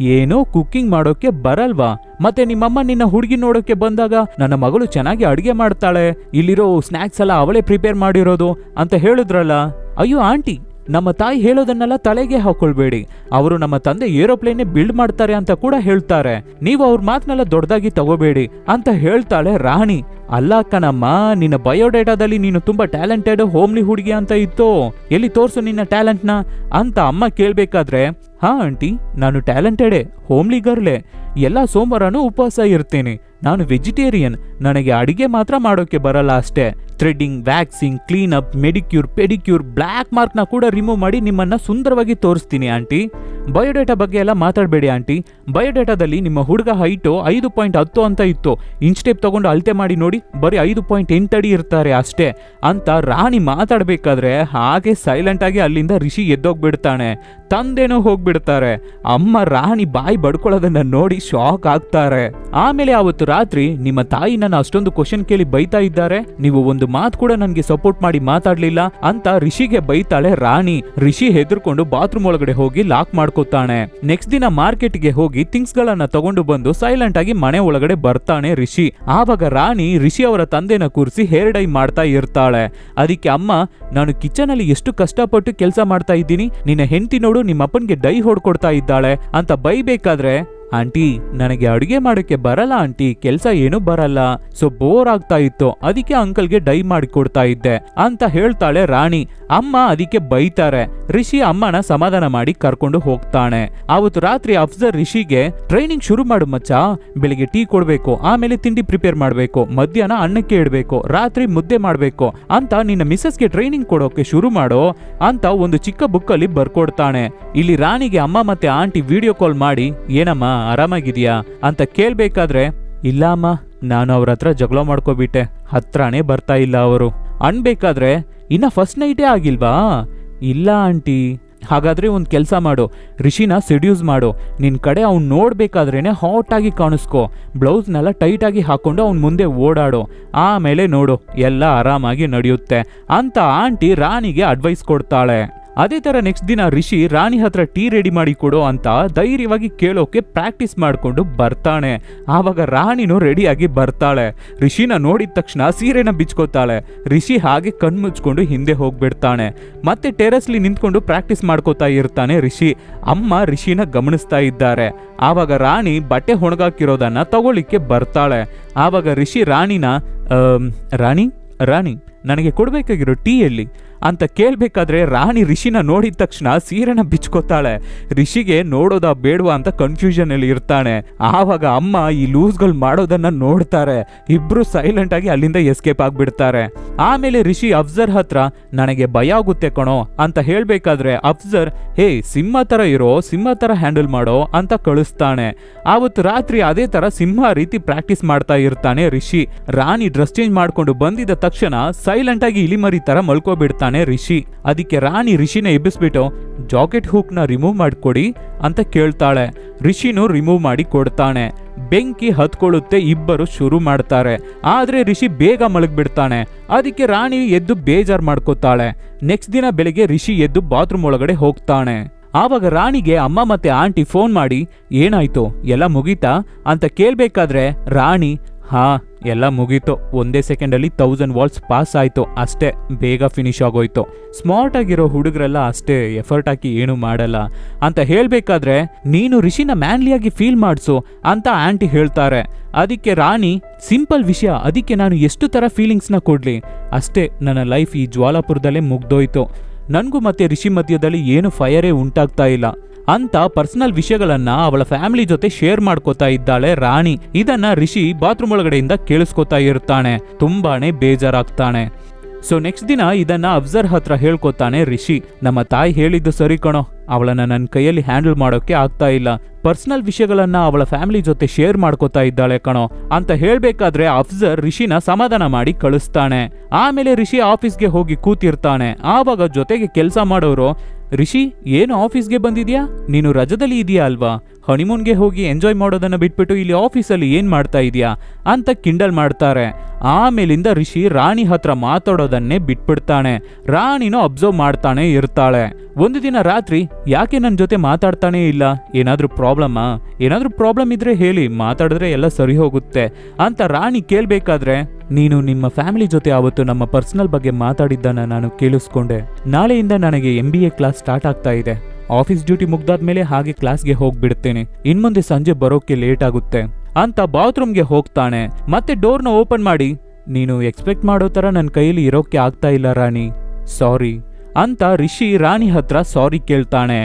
S1: ಏನೋ ಕುಕ್ಕಿಂಗ್ ಮಾಡೋಕೆ ಬರಲ್ವಾ? ಮತ್ತೆ ನಿಮ್ಮಮ್ಮ ನಿನ್ನ ಹುಡುಗಿ ನೋಡೋಕೆ ಬಂದಾಗ ನನ್ನ ಮಗಳು ಚೆನ್ನಾಗಿ ಅಡುಗೆ ಮಾಡ್ತಾಳೆ. ಇಲ್ಲಿರೋ ಸ್ನ್ಯಾಕ್ಸ್ ಎಲ್ಲ ಅವಳೇ ಪ್ರಿಪೇರ್ ಮಾಡಿರೋದು ಅಂತ ಹೇಳಿದ್ರಲ್ಲ? ಅಯ್ಯೋ, ಆಂಟಿ ನಮ್ಮ ತಾಯಿ ಹೇಳೋದನ್ನೆಲ್ಲ ತಲೆಗೆ ಹಾಕೊಳ್ಬೇಡಿ. ಅವರು ನಮ್ಮ ತಂದೆ ಏರೋಪ್ಲೇನ್ ಬಿಲ್ಡ್ ಮಾಡ್ತಾರೆ ಅಂತ ಕೂಡ ಹೇಳ್ತಾರೆ. ನೀವು ಅವ್ರ ಮಾತನ್ನೆಲ್ಲ ದೊಡ್ಡದಾಗಿ ತಗೋಬೇಡಿ ಅಂತ ಹೇಳ್ತಾಳೆ ರಾಣಿ. ಅಲ್ಲ ಕಣಮ್ಮ, ನಿನ್ನ ಬಯೋಡೇಟಾದಲ್ಲಿ ನೀನು ತುಂಬಾ ಟ್ಯಾಲೆಂಟೆಡ್, ಹೋಮ್ಲಿ ಹುಡುಗಿ ಅಂತ ಇತ್ತು. ಎಲ್ಲಿ ತೋರ್ಸು ನಿನ್ನ ಟ್ಯಾಲೆಂಟ್ನ? ಅಂತ ಅಮ್ಮ ಕೇಳ್ಬೇಕಾದ್ರೆ, ಹಾ, ಆಂಟಿ, ನಾನು ಟ್ಯಾಲೆಂಟೆಡೇ, ಹೋಮ್ಲಿ ಗರ್ಲೆ. ಎಲ್ಲ ಸೋಮವಾರನೂ ಉಪವಾಸ ಇರ್ತೀನಿ. ನಾನು ವೆಜಿಟೇರಿಯನ್, ನನಗೆ ಅಡಿಗೆ ಮಾತ್ರ ಮಾಡೋಕೆ ಬರಲ್ಲ ಅಷ್ಟೇ. Threading, waxing clean up medicure, pedicure, black ಮಾರ್ಕ್ನ ಕೂಡ ರಿಮೂವ್ ಮಾಡಿ ನಿಮ್ಮನ್ನ ಸುಂದರವಾಗಿ ತೋರಿಸ್ತೀನಿ, ಆಂಟಿ. ಬಯೋಡೇಟಾ ಬಗ್ಗೆ ಎಲ್ಲ ಮಾತಾಡಬೇಡಿ ಆಂಟಿ. ಬಯೋಡೇಟಾದಲ್ಲಿ ನಿಮ್ಮ ಹುಡುಗ ಹೈಟು ಐದು ಪಾಯಿಂಟ್ ಹತ್ತು ಅಂತ ಇತ್ತು. ಇಂಚ್ ಸ್ಟೇಪ್ ತಗೊಂಡು ಅಳತೆ ಮಾಡಿ ನೋಡಿ, ಬರೀ ಐದು ಪಾಯಿಂಟ್ ಎಂಟು ಅಡಿ ಇರ್ತಾರೆ ಅಷ್ಟೇ. ಅಂತ ರಾಣಿ ಮಾತಾಡಬೇಕಾದ್ರೆ ಹಾಗೆ ಸೈಲೆಂಟ್ ಆಗಿ ಅಲ್ಲಿಂದ ರಿಷಿ ಎದ್ದೋಗ್ಬಿಡ್ತಾನೆ. ತಂದೇನೋ ಹೋಗ್ಬಿಡ್ತಾರೆ. ಅಮ್ಮ ರಾಣಿ ಬಾಯಿ ಬಡ್ಕೊಳ್ಳೋದನ್ನ ನೋಡಿ ಶಾಕ್ ಆಗ್ತಾರೆ. ಆಮೇಲೆ ಅವತ್ತು ರಾತ್ರಿ ನಿಮ್ಮ ತಾಯಿ ನನ್ನ ಅಷ್ಟೊಂದು ಕ್ವಶನ್ ಕೇಳಿ ಬೈತಾ ಇದ್ದಾರೆ. ನೀವು ಒಂದು ಮಾತು ಕೂಡ ನನಗೆ ಸಪೋರ್ಟ್ ಮಾಡಿ ಮಾತಾಡ್ಲಿಲ್ಲ ಅಂತ ರಿಷಿಗೆ ಬೈತಾಳೆ ರಾಣಿ. ರಿಷಿ ಹೆದರ್ಕೊಂಡು ಬಾತ್ರೂಮ್ ಒಳಗಡೆ ಹೋಗಿ ಲಾಕ್ ಮಾಡ್ಕೋತಾನೆ ನೆಕ್ಸ್ಟ್ ದಿನ ಮಾರ್ಕೆಟ್ಗೆ ಹೋಗಿ ಥಿಂಗ್ಸ್ ಗಳನ್ನ ತಗೊಂಡು ಬಂದು ಸೈಲೆಂಟ್ ಆಗಿ ಮನೆ ಒಳಗಡೆ ಬರ್ತಾನೆ ರಿಷಿ. ಆವಾಗ ರಾಣಿ ರಿಷಿ ಅವರ ತಂದೆನ ಕೂರಿಸಿ ಹೇರ್ ಡೈ ಮಾಡ್ತಾ ಇರ್ತಾಳೆ. ಅದಕ್ಕೆ ಅಮ್ಮ, ನಾನು ಕಿಚನ್ ಅಲ್ಲಿ ಎಷ್ಟು ಕಷ್ಟಪಟ್ಟು ಕೆಲಸ ಮಾಡ್ತಾ ಇದ್ದೀನಿ. ನಿನ್ನ ಹೆಂಡತಿ ನೋಡು ನಿಮ್ಮ ಅಪ್ಪನ್ಗೆ ಡೈ ಹೊಡ್ಕೊಡ್ತಾ ಇದ್ದಾಳೆ. ಅಂತ ಬೈಬೇಕಾದ್ರೆ ಆಂಟಿ, ನನಗೆ ಅಡುಗೆ ಮಾಡೋಕೆ ಬರಲ್ಲ ಆಂಟಿ, ಕೆಲಸ ಏನೂ ಬರಲ್ಲ. ಸೊ ಬೋರ್ ಆಗ್ತಾ ಇತ್ತು. ಅದಕ್ಕೆ ಅಂಕಲ್ಗೆ ಡೈ ಮಾಡಿ ಕೊಡ್ತಾ ಇದ್ದೆ. ಅಂತ ಹೇಳ್ತಾಳೆ ರಾಣಿ. ಅಮ್ಮ ಅದಕ್ಕೆ ಬೈತಾರೆ. ರಿಷಿ ಅಮ್ಮನ ಸಮಾಧಾನ ಮಾಡಿ ಕರ್ಕೊಂಡು ಹೋಗ್ತಾನೆ. ಅವತ್ತು ರಾತ್ರಿ ಅಫ್ಸರ್ ರಿಷಿಗೆ ಟ್ರೈನಿಂಗ್ ಶುರು ಮಾಡು ಮಚ್ಚ. ಬೆಳಿಗ್ಗೆ ಟೀ ಕೊಡ್ಬೇಕು. ಆಮೇಲೆ ತಿಂಡಿ ಪ್ರಿಪೇರ್ ಮಾಡ್ಬೇಕು. ಮಧ್ಯಾಹ್ನ ಅನ್ನಕ್ಕೆ ಇಡಬೇಕು. ರಾತ್ರಿ ಮುದ್ದೆ ಮಾಡ್ಬೇಕು. ಅಂತ ನಿನ್ನ ಮಿಸ್ಸಸ್ಗೆ ಟ್ರೈನಿಂಗ್ ಕೊಡೋಕೆ ಶುರು ಮಾಡೋ ಅಂತ ಒಂದು ಚಿಕ್ಕ ಬುಕ್ಕಲ್ಲಿ ಬರ್ಕೊಡ್ತಾನೆ. ಇಲ್ಲಿ ರಾಣಿಗೆ ಅಮ್ಮ ಮತ್ತೆ ಆಂಟಿ ವಿಡಿಯೋ ಕಾಲ್ ಮಾಡಿ, ಏನಮ್ಮ ಆರಾಮಾಗಿದ್ಯಾ ಅಂತ ಕೇಳಬೇಕಾದ್ರೆ ಇಲ್ಲ ಅಮ್ಮ ನಾನು ಅವ್ರ ಹತ್ರ ಜಗಳ ಮಾಡ್ಕೋಬಿಟ್ಟೆ, ಹತ್ರನೇ ಬರ್ತಾ ಇಲ್ಲ ಅವರು. ಅನ್ಬೇಕಾದ್ರೆ, ಇನ್ನ ಫಸ್ಟ್ ನೈಟೇ ಆಗಿಲ್ವಾ? ಇಲ್ಲ ಆಂಟಿ. ಹಾಗಾದ್ರೆ ಒಂದು ಕೆಲಸ ಮಾಡು, ರಿಷಿನ ಸೆಡ್ಯೂಸ್ ಮಾಡು. ನಿನ್ನ ಕಡೆ ಅವ್ನು ನೋಡ್ಬೇಕಾದ್ರೇನೆ ಹಾಟ್ ಆಗಿ ಕಾಣಿಸ್ಕೋ. ಬ್ಲೌಸ್ನೆಲ್ಲ ಟೈಟ್ ಆಗಿ ಹಾಕೊಂಡು ಅವ್ನ ಮುಂದೆ ಓಡಾಡು. ಆಮೇಲೆ ನೋಡು, ಎಲ್ಲ ಆರಾಮಾಗಿ ನಡೆಯುತ್ತೆ ಅಂತ ಆಂಟಿ ರಾಣಿಗೆ ಅಡ್ವೈಸ್ ಕೊಡ್ತಾಳೆ. ಅದೇ ತರ ನೆಕ್ಸ್ಟ್ ದಿನ ರಿಷಿ ರಾಣಿ ಹತ್ರ ಟೀ ರೆಡಿ ಮಾಡಿ ಕೊಡೋ ಅಂತ ಧೈರ್ಯವಾಗಿ ಕೇಳೋಕೆ ಪ್ರಾಕ್ಟೀಸ್ ಮಾಡಿಕೊಂಡು ಬರ್ತಾನೆ ಆವಾಗ ರಾಣಿನೂ ರೆಡಿಯಾಗಿ ಬರ್ತಾಳೆ. ರಿಷಿನ ನೋಡಿದ ತಕ್ಷಣ ಸೀರೆನ ಬಿಚ್ಕೋತಾಳೆ. ರಿಷಿ ಹಾಗೆ ಕಣ್ಮುಚ್ಕೊಂಡು ಹಿಂದೆ ಹೋಗ್ಬಿಡ್ತಾನೆ ಮತ್ತೆ ಟೆರೆಸ್ಲಿ ನಿಂತ್ಕೊಂಡು ಪ್ರಾಕ್ಟೀಸ್ ಮಾಡ್ಕೋತಾ ಇರ್ತಾನೆ ರಿಷಿ. ಅಮ್ಮ ರಿಷಿನ ಗಮನಿಸ್ತಾ ಇದ್ದಾರೆ. ಆವಾಗ ರಾಣಿ ಬಟ್ಟೆ ಹೊಣಗಾಕಿರೋದನ್ನ ತಗೊಳ್ಳಿಕ್ಕೆ ಬರ್ತಾಳೆ. ಆವಾಗ ರಿಷಿ ರಾಣಿನ "ಆಮ್, ರಾಣಿ ರಾಣಿ ನನಗೆ ಕೊಡಬೇಕಾಗಿರೋ ಟೀ ಎಲ್ಲಿ? ಅಂತ ಕೇಳಬೇಕಾದ್ರೆ ರಾಣಿ ರಿಷಿನ ನೋಡಿದ ತಕ್ಷಣ ಸೀರೆನ ಬಿಚ್ಕೋತಾಳೆ. ರಿಷಿಗೆ ನೋಡೋದಾ ಬೇಡವಾ ಅಂತ ಕನ್ಫ್ಯೂಷನ್ ಅಲ್ಲಿ ಇರ್ತಾನೆ. ಆವಾಗ ಅಮ್ಮ ಈ ಲೂಸ್ಗಳು ಮಾಡೋದನ್ನ ನೋಡ್ತಾರೆ. ಇಬ್ರು ಸೈಲೆಂಟ್ ಆಗಿ ಅಲ್ಲಿಂದ ಎಸ್ಕೇಪ್ ಆಗ್ಬಿಡ್ತಾರೆ. ಆಮೇಲೆ ರಿಷಿ ಅಫ್ಜರ್ ಹತ್ರ, ನನಗೆ ಭಯ ಆಗುತ್ತೆ ಕಣೋ ಅಂತ ಹೇಳ್ಬೇಕಾದ್ರೆ ಅಫ್ಜರ್, ಹೇ, ಸಿಂಹ ತರ ಇರೋ, ಸಿಂಹ ತರ ಹ್ಯಾಂಡಲ್ ಮಾಡೋ ಅಂತ ಕಳಿಸ್ತಾನೆ. ಆವತ್ತು ರಾತ್ರಿ ಅದೇ ತರ ಸಿಂಹ ರೀತಿ ಪ್ರಾಕ್ಟೀಸ್ ಮಾಡ್ತಾ ಇರ್ತಾನೆ ರಿಷಿ. ರಾಣಿ ಡ್ರೆಸ್ ಚೇಂಜ್ ಮಾಡ್ಕೊಂಡು ಬಂದಿದ ತಕ್ಷಣ ಸೈಲೆಂಟ್ ಆಗಿ ಇಲಿಮರಿ ತರ ಮಲ್ಕೋಬಿಡ್ತಾನೆ. ರಿಷಿ. ಅದಕ್ಕೆ ರಾಣಿ ರಿಷಿನ ಎಬ್ಬಿಸ್ಬಿಟ್ಟು, ಜಾಕೆಟ್ ಹೂಕ್ನ ರಿಮೂವ್ ಮಾಡಿಕೊಡಿ ಅಂತ ಕೇಳ್ತಾಳೆ. ರಿಷಿನು ರಿಮೂವ್ ಮಾಡಿ ಕೊಡ್ತಾನೆ. ಬೆಂಕಿ ಹತ್ಕೊಳ್ಳುತ್ತೆ ಇಬ್ಬರು ಶುರು ಮಾಡ್ತಾರೆ. ಆದ್ರೆ ರಿಷಿ ಬೇಗ ಮಲಗಿಬಿಡ್ತಾನೆ. ಅದಕ್ಕೆ ರಾಣಿ ಎದ್ದು ಬೇಜಾರ್ ಮಾಡ್ಕೋತಾಳೆ. ನೆಕ್ಸ್ಟ್ ದಿನ ಬೆಳಿಗ್ಗೆ ರಿಷಿ ಎದ್ದು ಬಾತ್ರೂಮ್ ಒಳಗಡೆ ಹೋಗ್ತಾನೆ. ಆವಾಗ ರಾಣಿಗೆ ಅಮ್ಮ ಮತ್ತೆ ಆಂಟಿ ಫೋನ್ ಮಾಡಿ, ಏನಾಯ್ತು? ಎಲ್ಲ ಮುಗೀತಾ? ಅಂತ ಕೇಳ್ಬೇಕಾದ್ರೆ, ರಾಣಿ, ಹಾ ಎಲ್ಲ ಮುಗೀತು. ಒಂದೇ ಸೆಕೆಂಡಲ್ಲಿ ತೌಸಂಡ್ ವಾಲ್ಸ್ ಪಾಸ್ ಆಯ್ತು. ಅಷ್ಟೇ ಬೇಗ ಫಿನಿಶ್ ಆಗೋಯ್ತು. ಸ್ಮಾರ್ಟ್ ಆಗಿರೋ ಹುಡುಗರೆಲ್ಲ ಅಷ್ಟೇ ಎಫರ್ಟ್ ಹಾಕಿ ಏನು ಮಾಡಲ್ಲ. ಅಂತ ಹೇಳ್ಬೇಕಾದ್ರೆ, ನೀನು ರಿಷಿನ ಮ್ಯಾನ್ಲಿಯಾಗಿ ಫೀಲ್ ಮಾಡಿಸು ಅಂತ ಆಂಟಿ ಹೇಳ್ತಾರೆ. ಅದಕ್ಕೆ ರಾಣಿ ಸಿಂಪಲ್ ವಿಷಯ. ಅದಕ್ಕೆ ನಾನು ಎಷ್ಟು ಥರ ಫೀಲಿಂಗ್ಸ್ನ ಕೊಡ್ಲಿ? ಅಷ್ಟೇ ನನ್ನ ಲೈಫ್ ಈ ಜ್ವಾಲಾಪುರದಲ್ಲೇ ಮುಗ್ದೋಯ್ತು. ನನಗೂ ಮತ್ತೆ ರಿಷಿ ಮಧ್ಯದಲ್ಲಿ ಏನು ಫೈರೇ ಉಂಟಾಗ್ತಾ ಇಲ್ಲ. ಅಂತ ಪರ್ಸನಲ್ ವಿಷಯಗಳನ್ನ ಅವಳ ಫ್ಯಾಮಿಲಿ ಜೊತೆ ಶೇರ್ ಮಾಡ್ಕೋತಾ ಇದ್ದಾಳೆ ರಾಣಿ. ಇದನ್ನ ರಿಷಿ ಬಾತ್ರೂಮ್ ಒಳಗಡೆಯಿಂದ ಕೇಳಿಸ್ಕೊತಾ ಇರ್ತಾನೆ. ತುಂಬಾನೇ ಬೇಜಾರಾಗ್ತಾನೆ. ಸೊ ನೆಕ್ಸ್ಟ್ ದಿನ ಇದನ್ನ ಅಫ್ಜರ್ ಹತ್ರ ಹೇಳ್ಕೊತಾನೆ ರಿಷಿ. ನಮ್ಮ ತಾಯಿ ಹೇಳಿದ್ದು ಸರಿ ಕಣೋ. ಅವಳನ್ನ ನನ್ನ ಕೈಯಲ್ಲಿ ಹ್ಯಾಂಡಲ್ ಮಾಡೋಕೆ ಆಗ್ತಾ ಇಲ್ಲ. ಪರ್ಸನಲ್ ವಿಷಯಗಳನ್ನ ಅವಳ ಫ್ಯಾಮಿಲಿ ಜೊತೆ ಶೇರ್ ಮಾಡ್ಕೋತಾ ಇದ್ದಾಳೆ ಕಣೋ. ಅಂತ ಹೇಳ್ಬೇಕಾದ್ರೆ ಅಫ್ಜರ್ ರಿಷಿನ ಸಮಾಧಾನ ಮಾಡಿ ಕಳಿಸ್ತಾನೆ. ಆಮೇಲೆ ರಿಷಿ ಆಫೀಸ್ಗೆ ಹೋಗಿ ಕೂತಿರ್ತಾನೆ. ಆವಾಗ ಜೊತೆಗೆ ಕೆಲಸ ಮಾಡೋರು ರಿಷಿ, ಏನು ಆಫೀಸ್ಗೆ ಬಂದಿದ್ಯಾ? ನೀನು ರಜದಲ್ಲಿ ಇದೆಯಾ ಅಲ್ವಾ? ಹನಿಮೂನ್ಗೆ ಹೋಗಿ ಎಂಜಾಯ್ ಮಾಡೋದನ್ನ ಬಿಟ್ಬಿಟ್ಟು ಇಲ್ಲಿ ಆಫೀಸಲ್ಲಿ ಏನು ಮಾಡ್ತಾ ಇದೆಯಾ? ಅಂತ ಕಿಂಡಲ್ ಮಾಡ್ತಾರೆ. ಆಮೇಲಿಂದ ರಿಷಿ ರಾಣಿ ಹತ್ರ ಮಾತಾಡೋದನ್ನೇ ಬಿಟ್ಬಿಡ್ತಾನೆ. ರಾಣಿನೂ ಅಬ್ಸರ್ವ್ ಮಾಡ್ತಾನೆ ಇರ್ತಾಳೆ. ಒಂದು ದಿನ ರಾತ್ರಿ ಯಾಕೆ ನನ್ನ ಜೊತೆ ಮಾತಾಡ್ತಾನೇ ಇಲ್ಲ? ಏನಾದ್ರೂ ಪ್ರಾಬ್ಲಮ್ಮಾ? ಏನಾದ್ರೂ ಪ್ರಾಬ್ಲಮ್ ಇದ್ರೆ ಹೇಳಿ, ಮಾತಾಡಿದ್ರೆ ಎಲ್ಲ ಸರಿ ಹೋಗುತ್ತೆ ಅಂತ ರಾಣಿ ಕೇಳ್ಬೇಕಾದ್ರೆ ನೀನು ನಿಮ್ಮ ಫ್ಯಾಮಿಲಿ ಜೊತೆ ಆವತ್ತು ನಮ್ಮ ಪರ್ಸನಲ್ ಬಗ್ಗೆ ಮಾತಾಡಿದ್ದನ್ನ ನಾನು ಕೇಳಿಸ್ಕೊಂಡೆ. ನಾಳೆಯಿಂದ ನನಗೆ M B A class start ಆಗ್ತಾ ಇದೆ. ಆಫೀಸ್ ಡ್ಯೂಟಿ ಮುಗ್ದಾದ್ಮೇಲೆ ಹಾಗೆ ಕ್ಲಾಸ್ಗೆ ಹೋಗ್ಬಿಡ್ತೇನೆ. ಇನ್ಮುಂದೆ ಸಂಜೆ ಬರೋಕೆ ಲೇಟ್ ಆಗುತ್ತೆ. ಅಂತ ಬಾತ್ರೂಮ್ಗೆ ಹೋಗ್ತಾನೆ. ಮತ್ತೆ ಡೋರ್ನ ಓಪನ್ ಮಾಡಿ. ನೀನು ಎಕ್ಸ್ಪೆಕ್ಟ್ ಮಾಡೋ ಥರ ನನ್ನ ಕೈಯಲ್ಲಿ ಇರೋಕೆ ಆಗ್ತಾ ಇಲ್ಲ ರಾಣಿ. ಸಾರಿ. ಅಂತ ರಿಷಿ ರಾಣಿ ಹತ್ರ ಸಾರಿ ಕೇಳ್ತಾನೆ.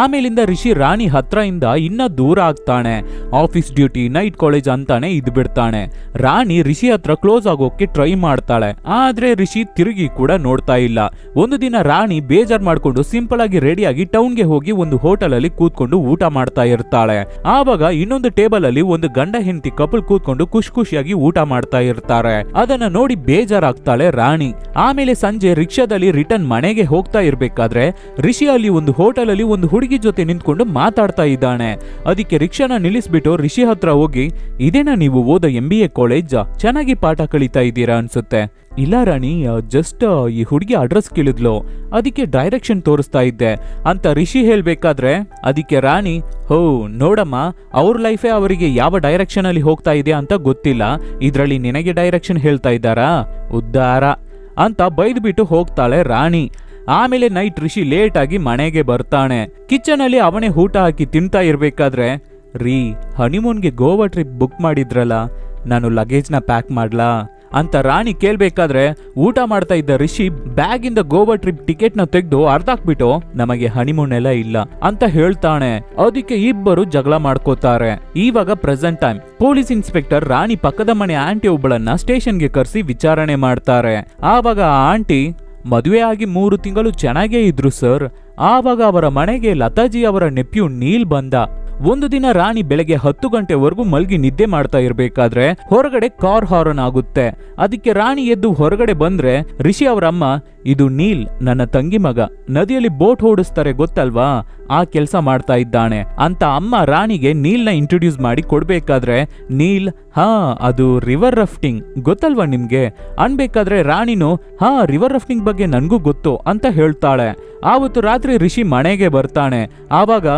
S1: ಆಮೇಲಿಂದ ರಿಷಿ ರಾಣಿ ಹತ್ರ ಇಂದ ಇನ್ನ ದೂರ ಆಗ್ತಾನೆ. ಆಫೀಸ್ ಡ್ಯೂಟಿ, ನೈಟ್ ಕಾಲೇಜ್ ಅಂತಾನೆ ಇದ್ ಬಿಡ್ತಾನೆ. ರಾಣಿ ರಿಷಿ ಹತ್ರ ಕ್ಲೋಸ್ ಆಗೋಕೆ ಟ್ರೈ ಮಾಡ್ತಾಳೆ. ಆದ್ರೆ ರಿಷಿ ತಿರುಗಿ ಕೂಡ ನೋಡ್ತಾ ಇಲ್ಲ. ಒಂದು ದಿನ ರಾಣಿ ಬೇಜಾರ್ ಮಾಡ್ಕೊಂಡು ಸಿಂಪಲ್ ಆಗಿ ರೆಡಿಯಾಗಿ ಟೌನ್ಗೆ ಹೋಗಿ ಒಂದು ಹೋಟೆಲ್ ಅಲ್ಲಿ ಕೂತ್ಕೊಂಡು ಊಟ ಮಾಡ್ತಾ ಇರ್ತಾಳೆ. ಆವಾಗ ಇನ್ನೊಂದು ಟೇಬಲ್ ಅಲ್ಲಿ ಒಂದು ಗಂಡ ಹೆಂಡತಿ ಕಪಲ್ ಕೂತ್ಕೊಂಡು ಖುಷಿ ಖುಷಿಯಾಗಿ ಊಟ ಮಾಡ್ತಾ ಇರ್ತಾರೆ. ಅದನ್ನ ನೋಡಿ ಬೇಜಾರಾಗ್ತಾಳೆ ರಾಣಿ. ಆಮೇಲೆ ಸಂಜೆ ರಿಕ್ಷಾದಲ್ಲಿ ರಿಟರ್ನ್ ಮನೆಗೆ ಹೋಗ್ತಾ ಇರ್ಬೇಕಾದ್ರೆ ರಿಷಿ ಅಲ್ಲಿ ಒಂದು ಹೋಟೆಲ್ ಅಲ್ಲಿ ಒಂದು ಹುಡುಗಿ ಜೊತೆ ನಿಂತ್ಕೊಂಡು ಮಾತಾಡ್ತಾ ಇದ್ದಾನೆ ಅದಕ್ಕೆ ರಿಕ್ಷಾನ ನಿಲ್ಲಿಸ್ಬಿಟ್ಟು ರಿಷಿ ಹತ್ರ ಹೋಗಿ, ಇದೇನಾ ನೀವು ಓದ ಎಂ ಬಿ ಎ ಕಾಲೇಜ್ ಚೆನ್ನಾಗಿ ಪಾಠ ಕಲಿತಾ ಇದ್ದೀರಾ? ಅನ್ಸುತ್ತೆ. ಇಲ್ಲ ರಾಣಿ ಜಸ್ಟ್ ಈ ಹುಡುಗಿ ಅಡ್ರೆಸ್ ಕೇಳಿದ್ಲು. ಅದಕ್ಕೆ ಡೈರೆಕ್ಷನ್ ತೋರಿಸ್ತಾ ಇದ್ದೆ. ಅಂತ ರಿಷಿ ಹೇಳ್ಬೇಕಾದ್ರೆ, ಅದಕ್ಕೆ ರಾಣಿ, ಹೋ, ನೋಡಮ್ಮ, ಅವ್ರ ಲೈಫೇ ಅವರಿಗೆ ಯಾವ ಡೈರೆಕ್ಷನ್ ಅಲ್ಲಿ ಹೋಗ್ತಾ ಇದೆ ಅಂತ ಗೊತ್ತಿಲ್ಲ. ಇದ್ರಲ್ಲಿ ನಿನಗೆ ಡೈರೆಕ್ಷನ್ ಹೇಳ್ತಾ ಇದ್ದಾರಾ? ಉದ್ದಾರ. ಅಂತ ಬೈದ್ಬಿಟ್ಟು ಹೋಗ್ತಾಳೆ ರಾಣಿ. ಆಮೇಲೆ ನೈಟ್ ರಿಷಿ ಲೇಟ್ ಆಗಿ ಮನೆಗೆ ಬರ್ತಾನೆ. ಕಿಚನ್ ಅಲ್ಲಿ ಅವನೇ ಊಟ ಹಾಕಿ ತಿಂತಾ ಇರ್ಬೇಕಾದ್ರೆ, ರೀ, ಹನಿಮೂನ್ಗೆ ಗೋವಾ ಟ್ರಿಪ್ ಬುಕ್ ಮಾಡಿದ್ರಲ್ಲ, ನಾನು ಲಗೇಜ್ನ ಪ್ಯಾಕ್ ಮಾಡ್ಲಾ? ಅಂತ ರಾಣಿ ಕೇಳ್ಬೇಕಾದ್ರೆ, ಊಟ ಮಾಡ್ತಾ ಇದ್ದ ರಿಷಿ ಬ್ಯಾಗ್ ಇಂದ ಗೋವಾ ಟ್ರಿಪ್ ಟಿಕೆಟ್ನ ತೆಗೆದು ಅರ್ಧಾಕ್ಬಿಟ್ಟು, ನಮಗೆ ಹನಿಮೂನ್ ಎಲ್ಲ ಇಲ್ಲ ಅಂತ ಹೇಳ್ತಾನೆ. ಅದಕ್ಕೆ ಇಬ್ಬರು ಜಗಳ ಮಾಡ್ಕೋತಾರೆ. ಇವಾಗ present time. Police inspector Rani ಪಕ್ಕದ ಮನೆ ಆಂಟಿ ಒಬ್ಬಳನ್ನ ಸ್ಟೇಷನ್ಗೆ ಕರೆಸಿ ವಿಚಾರಣೆ ಮಾಡ್ತಾರೆ. ಆವಾಗ ಆ ಆಂಟಿ ಮದುವೆ ಆಗಿ ಮೂರು ತಿಂಗಳು ಚೆನ್ನಾಗೇ ಇದ್ರು ಸರ್. ಆವಾಗ ಅವರ ಮನೆಗೆ ಲತಾಜಿ ಅವರ ನೆಪ್ಯು ನೀಲ್ ಬಂದ. ಒಂದು ದಿನ ರಾಣಿ ಬೆಳಗ್ಗೆ ಹತ್ತು ಗಂಟೆವರೆಗೂ ಮಲ್ಗಿ ನಿದ್ದೆ ಮಾಡ್ತಾ ಇರಬೇಕಾದ್ರೆ ಹೊರಗಡೆ ಕಾರ್ ಹಾರನ್ ಆಗುತ್ತೆ. ಅದಕ್ಕೆ ರಾಣಿ ಎದ್ದು ಹೊರಗಡೆ ಬಂದ್ರೆ ರಿಷಿ ಅವರ ಅಮ್ಮ ಇದು ನೀಲ್, ನನ್ನ ತಂಗಿ ಮಗ. ನದಿಯಲ್ಲಿ ಬೋಟ್ ಓಡಿಸ್ತಾರೆ ಗೊತ್ತಲ್ವಾ? ಆ ಕೆಲಸ ಮಾಡ್ತಾ ಇದ್ದಾನೆ. ಅಂತ ಅಮ್ಮ ರಾಣಿಗೆ ನೀಲ್ನ ಇಂಟ್ರೊಡ್ಯೂಸ್ ಮಾಡಿ ಕೊಡ್ಬೇಕಾದ್ರೆ, ನೀಲ್, ಹಾ, ಅದು ರಿವರ್ ರಫ್ಟಿಂಗ್ ಗೊತ್ತಲ್ವಾ ನಿಮ್ಗೆ? ಅನ್ಬೇಕಾದ್ರೆ ರಾಣಿನು, ಹಾ ರಿವರ್ ರಫ್ಟಿಂಗ್ ಬಗ್ಗೆ ನನಗೂ ಗೊತ್ತು ಅಂತ ಹೇಳ್ತಾಳೆ. ಆವತ್ತು ರಾತ್ರಿ ರಿಷಿ ಮನೆಗೆ ಬರ್ತಾನೆ. ಆವಾಗ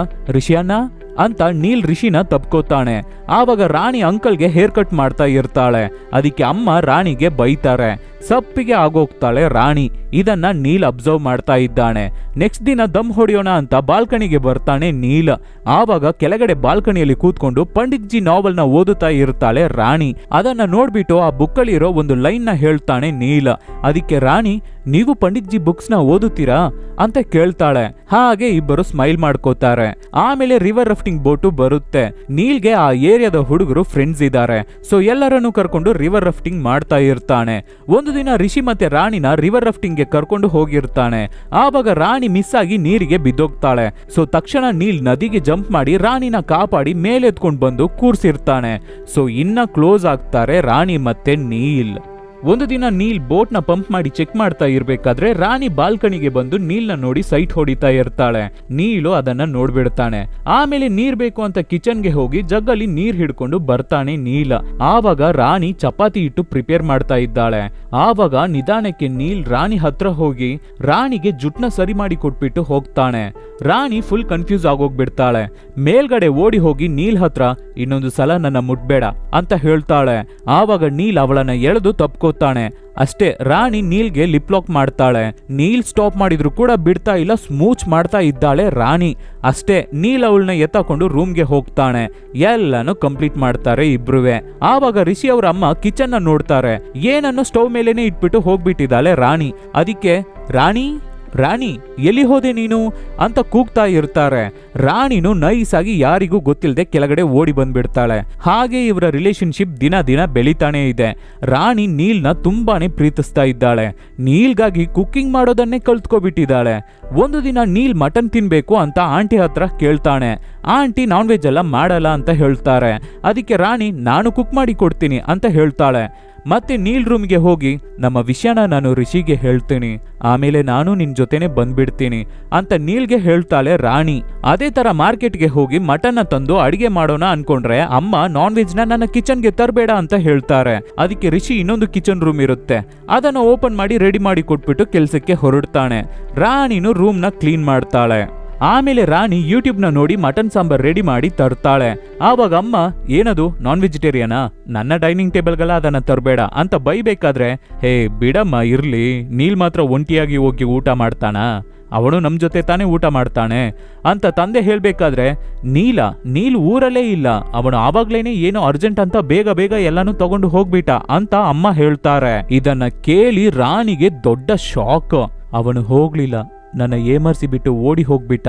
S1: ಅಣ್ಣ ಅಂತ ನೀಲ್ ರಿಷಿನ ತಪ್ಕೋತಾನೆ. ಆವಾಗ ರಾಣಿ ಅಂಕಲ್ಗೆ ಹೇರ್ ಕಟ್ ಮಾಡ್ತಾ ಇರ್ತಾಳೆ. ಅದಕ್ಕೆ ಅಮ್ಮ ರಾಣಿಗೆ ಬೈತಾರೆ. ಸಪ್ಪಿಗೆ ಆಗೋಗ್ತಾಳೆ ರಾಣಿ. ಇದನ್ನ ನೀಲ್ ಅಬ್ಸರ್ವ್ ಮಾಡ್ತಾ ಇದ್ದಾನೆ. ನೆಕ್ಸ್ಟ್ ದಿನ ದಮ್ ಹೊಡೆಯೋಣ ಅಂತ ಬಾಲ್ಕನಿಗೆ ಬರ್ತಾನೆ ನೀಲ್. ಆವಾಗ ಕೆಳಗಡೆ ಬಾಲ್ಕನಿಯಲ್ಲಿ ಕೂತ್ಕೊಂಡು ಪಂಡಿತ್ ಜಿ ನಾವೆಲ್ನ ಓದುತ್ತಾ ಇರ್ತಾಳೆ ರಾಣಿ. ಅದನ್ನ ನೋಡ್ಬಿಟ್ಟು ಆ ಬುಕ್ಕಲ್ಲಿರೋ ಒಂದು ಲೈನ್ನ ಹೇಳ್ತಾನೆ ನೀಲ್. ಅದಕ್ಕೆ ರಾಣಿ ನೀವು ಪಂಡಿತ್ ಜಿ ಬುಕ್ಸ್ನ ಓದುತ್ತೀರಾ? ಅಂತ ಕೇಳ್ತಾಳೆ. ಹಾಗೆ ಇಬ್ಬರು ಸ್ಮೈಲ್ ಮಾಡ್ಕೋತಾರೆ. ಆಮೇಲೆ ರಿವರ್ ರಫ್ಟಿಂಗ್ ಬೋಟು ಬರುತ್ತೆ. ನೀಲ್ಗೆ ಆ ಏರಿಯಾದ ಹುಡುಗರು ಫ್ರೆಂಡ್ಸ್ ಇದ್ದಾರೆ. ಸೊ ಎಲ್ಲರನ್ನು ಕರ್ಕೊಂಡು ರಿವರ್ ರಫ್ಟಿಂಗ್ ಮಾಡ್ತಾ ಇರ್ತಾನೆ. ಒಂದು ದಿನ ರಿಷಿ ಮತ್ತೆ ರಾಣಿನ ರಿವರ್ ರಫ್ಟಿಂಗ್ಗೆ ಕರ್ಕೊಂಡು ಹೋಗಿರ್ತಾನೆ. ಆವಾಗ ರಾಣಿ ಮಿಸ್ ಆಗಿ ನೀರಿಗೆ ಬಿದ್ದೋಗ್ತಾಳೆ. ಸೊ ತಕ್ಷಣ ನೀಲ್ ನದಿಗೆ ಜಂಪ್ ಮಾಡಿ ರಾಣಿನ ಕಾಪಾಡಿ ಮೇಲೆತ್ಕೊಂಡು ಬಂದು ಕೂರ್ಸಿರ್ತಾನೆ. ಸೊ ಇನ್ನ ಕ್ಲೋಸ್ ಆಗ್ತಾರೆ ರಾಣಿ ಮತ್ತೆ ನೀಲ್. ಒಂದು ದಿನ ನೀಲ್ ಬೋಟ್ನ ಪಂಪ್ ಮಾಡಿ ಚೆಕ್ ಮಾಡ್ತಾ ಇರ್ಬೇಕಾದ್ರೆ ರಾಣಿ ಬಾಲ್ಕನಿಗೆ ಬಂದು ನೀಲ್ನ ನೋಡಿ ಸೈಟ್ ಹೊಡಿತಾ ಇರ್ತಾಳೆ. ನೀಲು ಅದನ್ನ ನೋಡ್ಬಿಡ್ತಾನೆ. ಆಮೇಲೆ ನೀರ್ ಬೇಕು ಅಂತ ಕಿಚನ್ಗೆ ಹೋಗಿ ಜಗ್ಗಲ್ಲಿ ನೀರ್ ಹಿಡ್ಕೊಂಡು ಬರ್ತಾನೆ ನೀಲ. ಆವಾಗ ರಾಣಿ ಚಪಾತಿ ಇಟ್ಟು ಪ್ರಿಪೇರ್ ಮಾಡ್ತಾ ಇದ್ದಾಳೆ. ಆವಾಗ ನಿಧಾನಕ್ಕೆ ನೀಲ್ ರಾಣಿ ಹತ್ರ ಹೋಗಿ ರಾಣಿಗೆ ಜುಟ್ನ ಸರಿ ಮಾಡಿ ಕೊಟ್ಬಿಟ್ಟು ಹೋಗ್ತಾನೆ. ರಾಣಿ ಫುಲ್ ಕನ್ಫ್ಯೂಸ್ ಆಗೋಗ್ಬಿಡ್ತಾಳೆ. ಮೇಲ್ಗಡೆ ಓಡಿ ಹೋಗಿ ನೀಲ್ ಹತ್ರ, ಇನ್ನೊಂದು ಸಲ ನನ್ನ ಮುಟ್ಬೇಡ ಅಂತ ಹೇಳ್ತಾಳೆ. ಆವಾಗ ನೀಲ್ ಅವಳನ್ನ ಎಳೆದು ತಪ್ಕೋತಾನೆ ಅಷ್ಟೇ, ರಾಣಿ ನೀಲ್ಗೆ ಲಿಪ್ ಲಾಕ್ ಮಾಡ್ತಾಳೆ. ನೀಲ್ ಸ್ಟಾಪ್ ಮಾಡಿದ್ರು ಕೂಡ ಬಿಡ್ತಾ ಇಲ್ಲ ಸ್ಮೂಚ್ ಮಾಡ್ತಾ ಇದ್ದಾಳೆ ರಾಣಿ. ಅಷ್ಟೇ, ನೀಲ್ ಅವಳನ್ನ ಎತ್ತಕೊಂಡು ರೂಮ್ಗೆ ಹೋಗ್ತಾನೆ. ಎಲ್ಲಾನು ಕಂಪ್ಲೀಟ್ ಮಾಡ್ತಾರೆ ಇಬ್ರುವೆ. ಆವಾಗ ರಿಷಿ ಅವರ ಅಮ್ಮ ಕಿಚನ್ನ ನೋಡ್ತಾರೆ. ಏನನ್ನು ಸ್ಟವ್ ಮೇಲೇನೆ ಇಟ್ಬಿಟ್ಟು ಹೋಗ್ಬಿಟ್ಟಿದ್ದಾಳೆ ರಾಣಿ. ಅದಕ್ಕೆ, ರಾಣಿ ರಾಣಿ, ಎಲ್ಲಿ ಹೋದೆ ನೀನು? ಅಂತ ಕೂಗ್ತಾ ಇರ್ತಾರೆ. ರಾಣಿನು ನೈಸ್ ಆಗಿ ಯಾರಿಗೂ ಗೊತ್ತಿಲ್ಲದೆ ಕೆಳಗಡೆ ಓಡಿ ಬಂದ್ಬಿಡ್ತಾಳೆ. ಹಾಗೆ ಇವರ ರಿಲೇಶನ್ಶಿಪ್ ದಿನ ದಿನ ಬೆಳಿತಾನೆ ಇದೆ. ರಾಣಿ ನೀಲ್ನ ತುಂಬಾನೇ ಪ್ರೀತಿಸ್ತಾ ಇದ್ದಾಳೆ. ನೀಲ್ಗಾಗಿ ಕುಕ್ಕಿಂಗ್ ಮಾಡೋದನ್ನೇ ಕಲ್ತ್ಕೊಬಿಟ್ಟಿದ್ದಾಳೆ ಒಂದು ದಿನ ನೀಲ್ ಮಟನ್ ತಿನ್ಬೇಕು ಅಂತ ಆಂಟಿ ಹತ್ರ ಕೇಳ್ತಾನೆ. ಆಂಟಿ ನಾನ್ ವೆಜ್ ಎಲ್ಲ ಮಾಡಲ್ಲ ಅಂತ ಹೇಳ್ತಾರೆ. ಅದಕ್ಕೆ ರಾಣಿ, ನಾನು ಕುಕ್ ಮಾಡಿ ಕೊಡ್ತೀನಿ ಅಂತ ಹೇಳ್ತಾಳೆ. ಮತ್ತೆ ನೀಲ್ ರೂಮ್ಗೆ ಹೋಗಿ, ನಮ್ಮ ವಿಷಯನ ನಾನು ರಿಷಿಗೆ ಹೇಳ್ತೀನಿ. ಆಮೇಲೆ ನಾನು ನಿನ್ ಜೊತೆನೆ ಬಂದ್ಬಿಡ್ತೀನಿ ಅಂತ ನೀಲ್ಗೆ ಹೇಳ್ತಾಳೆ ರಾಣಿ. ಅದೇ ತರ ಮಾರ್ಕೆಟ್ಗೆ ಹೋಗಿ ಮಟನ್ ತಂದು ಅಡಿಗೆ ಮಾಡೋಣ ಅನ್ಕೊಂಡ್ರೆ ಅಮ್ಮ ನಾನ್ ವೆಜ್ನ ನನ್ನ ಕಿಚನ್ಗೆ ತರಬೇಡ ಅಂತ ಹೇಳ್ತಾರೆ. ಅದಕ್ಕೆ ರಿಷಿ ಇನ್ನೊಂದು ಕಿಚನ್ ರೂಮ್ ಇರುತ್ತೆ. ಅದನ್ನ ಓಪನ್ ಮಾಡಿ ರೆಡಿ ಮಾಡಿ ಕೊಟ್ಬಿಟ್ಟು ಕೆಲ್ಸಕ್ಕೆ ಹೊರಡ್ತಾನೆ. ರಾಣಿನು ರೂಮ್ನ ಕ್ಲೀನ್ ಮಾಡ್ತಾಳೆ. ಆಮೇಲೆ ರಾಣಿ ಯೂಟ್ಯೂಬ್ನ ನೋಡಿ ಮಟನ್ ಸಾಂಬಾರ್ ರೆಡಿ ಮಾಡಿ ತರ್ತಾಳೆ. ಆವಾಗ ಅಮ್ಮ, ಏನದು? ನಾನ್ ವೆಜಿಟೇರಿಯನಾ ನನ್ನ ಡೈನಿಂಗ್ ಟೇಬಲ್ಗೆಲ್ಲ ಅದನ್ನ ತರಬೇಡ. ಅಂತ ಬೈಬೇಕಾದ್ರೆ, ಹೇ, ಬಿಡಮ್ಮ, ಇರ್ಲಿ. ನೀಲ್ ಮಾತ್ರ ಒಂಟಿಯಾಗಿ ಹೋಗಿ ಊಟ ಮಾಡ್ತಾನ? ಅವಳು ನಮ್ ಜೊತೆ ತಾನೇ ಊಟ ಮಾಡ್ತಾನೆ. ಅಂತ ತಂದೆ ಹೇಳ್ಬೇಕಾದ್ರೆ, ನೀಲ, ನೀಲ್ ಊರಲ್ಲೇ ಇಲ್ಲ. ಅವನು ಆವಾಗ್ಲೇನೆ ಏನೋ ಅರ್ಜೆಂಟ್ ಅಂತ ಬೇಗ ಬೇಗ ಎಲ್ಲಾನು ತಗೊಂಡು ಹೋಗ್ಬಿಟ್ಟ ಅಂತ ಅಮ್ಮ ಹೇಳ್ತಾರೆ. ಇದನ್ನ ಕೇಳಿ ರಾಣಿಗೆ ದೊಡ್ಡ ಶಾಕ್. ಅವನು ಹೋಗ್ಲಿಲ್ಲ. ನನ್ನ ಏಮರ್ಸಿ ಬಿಟ್ಟು ಓಡಿ ಹೋಗ್ಬಿಟ್ಟ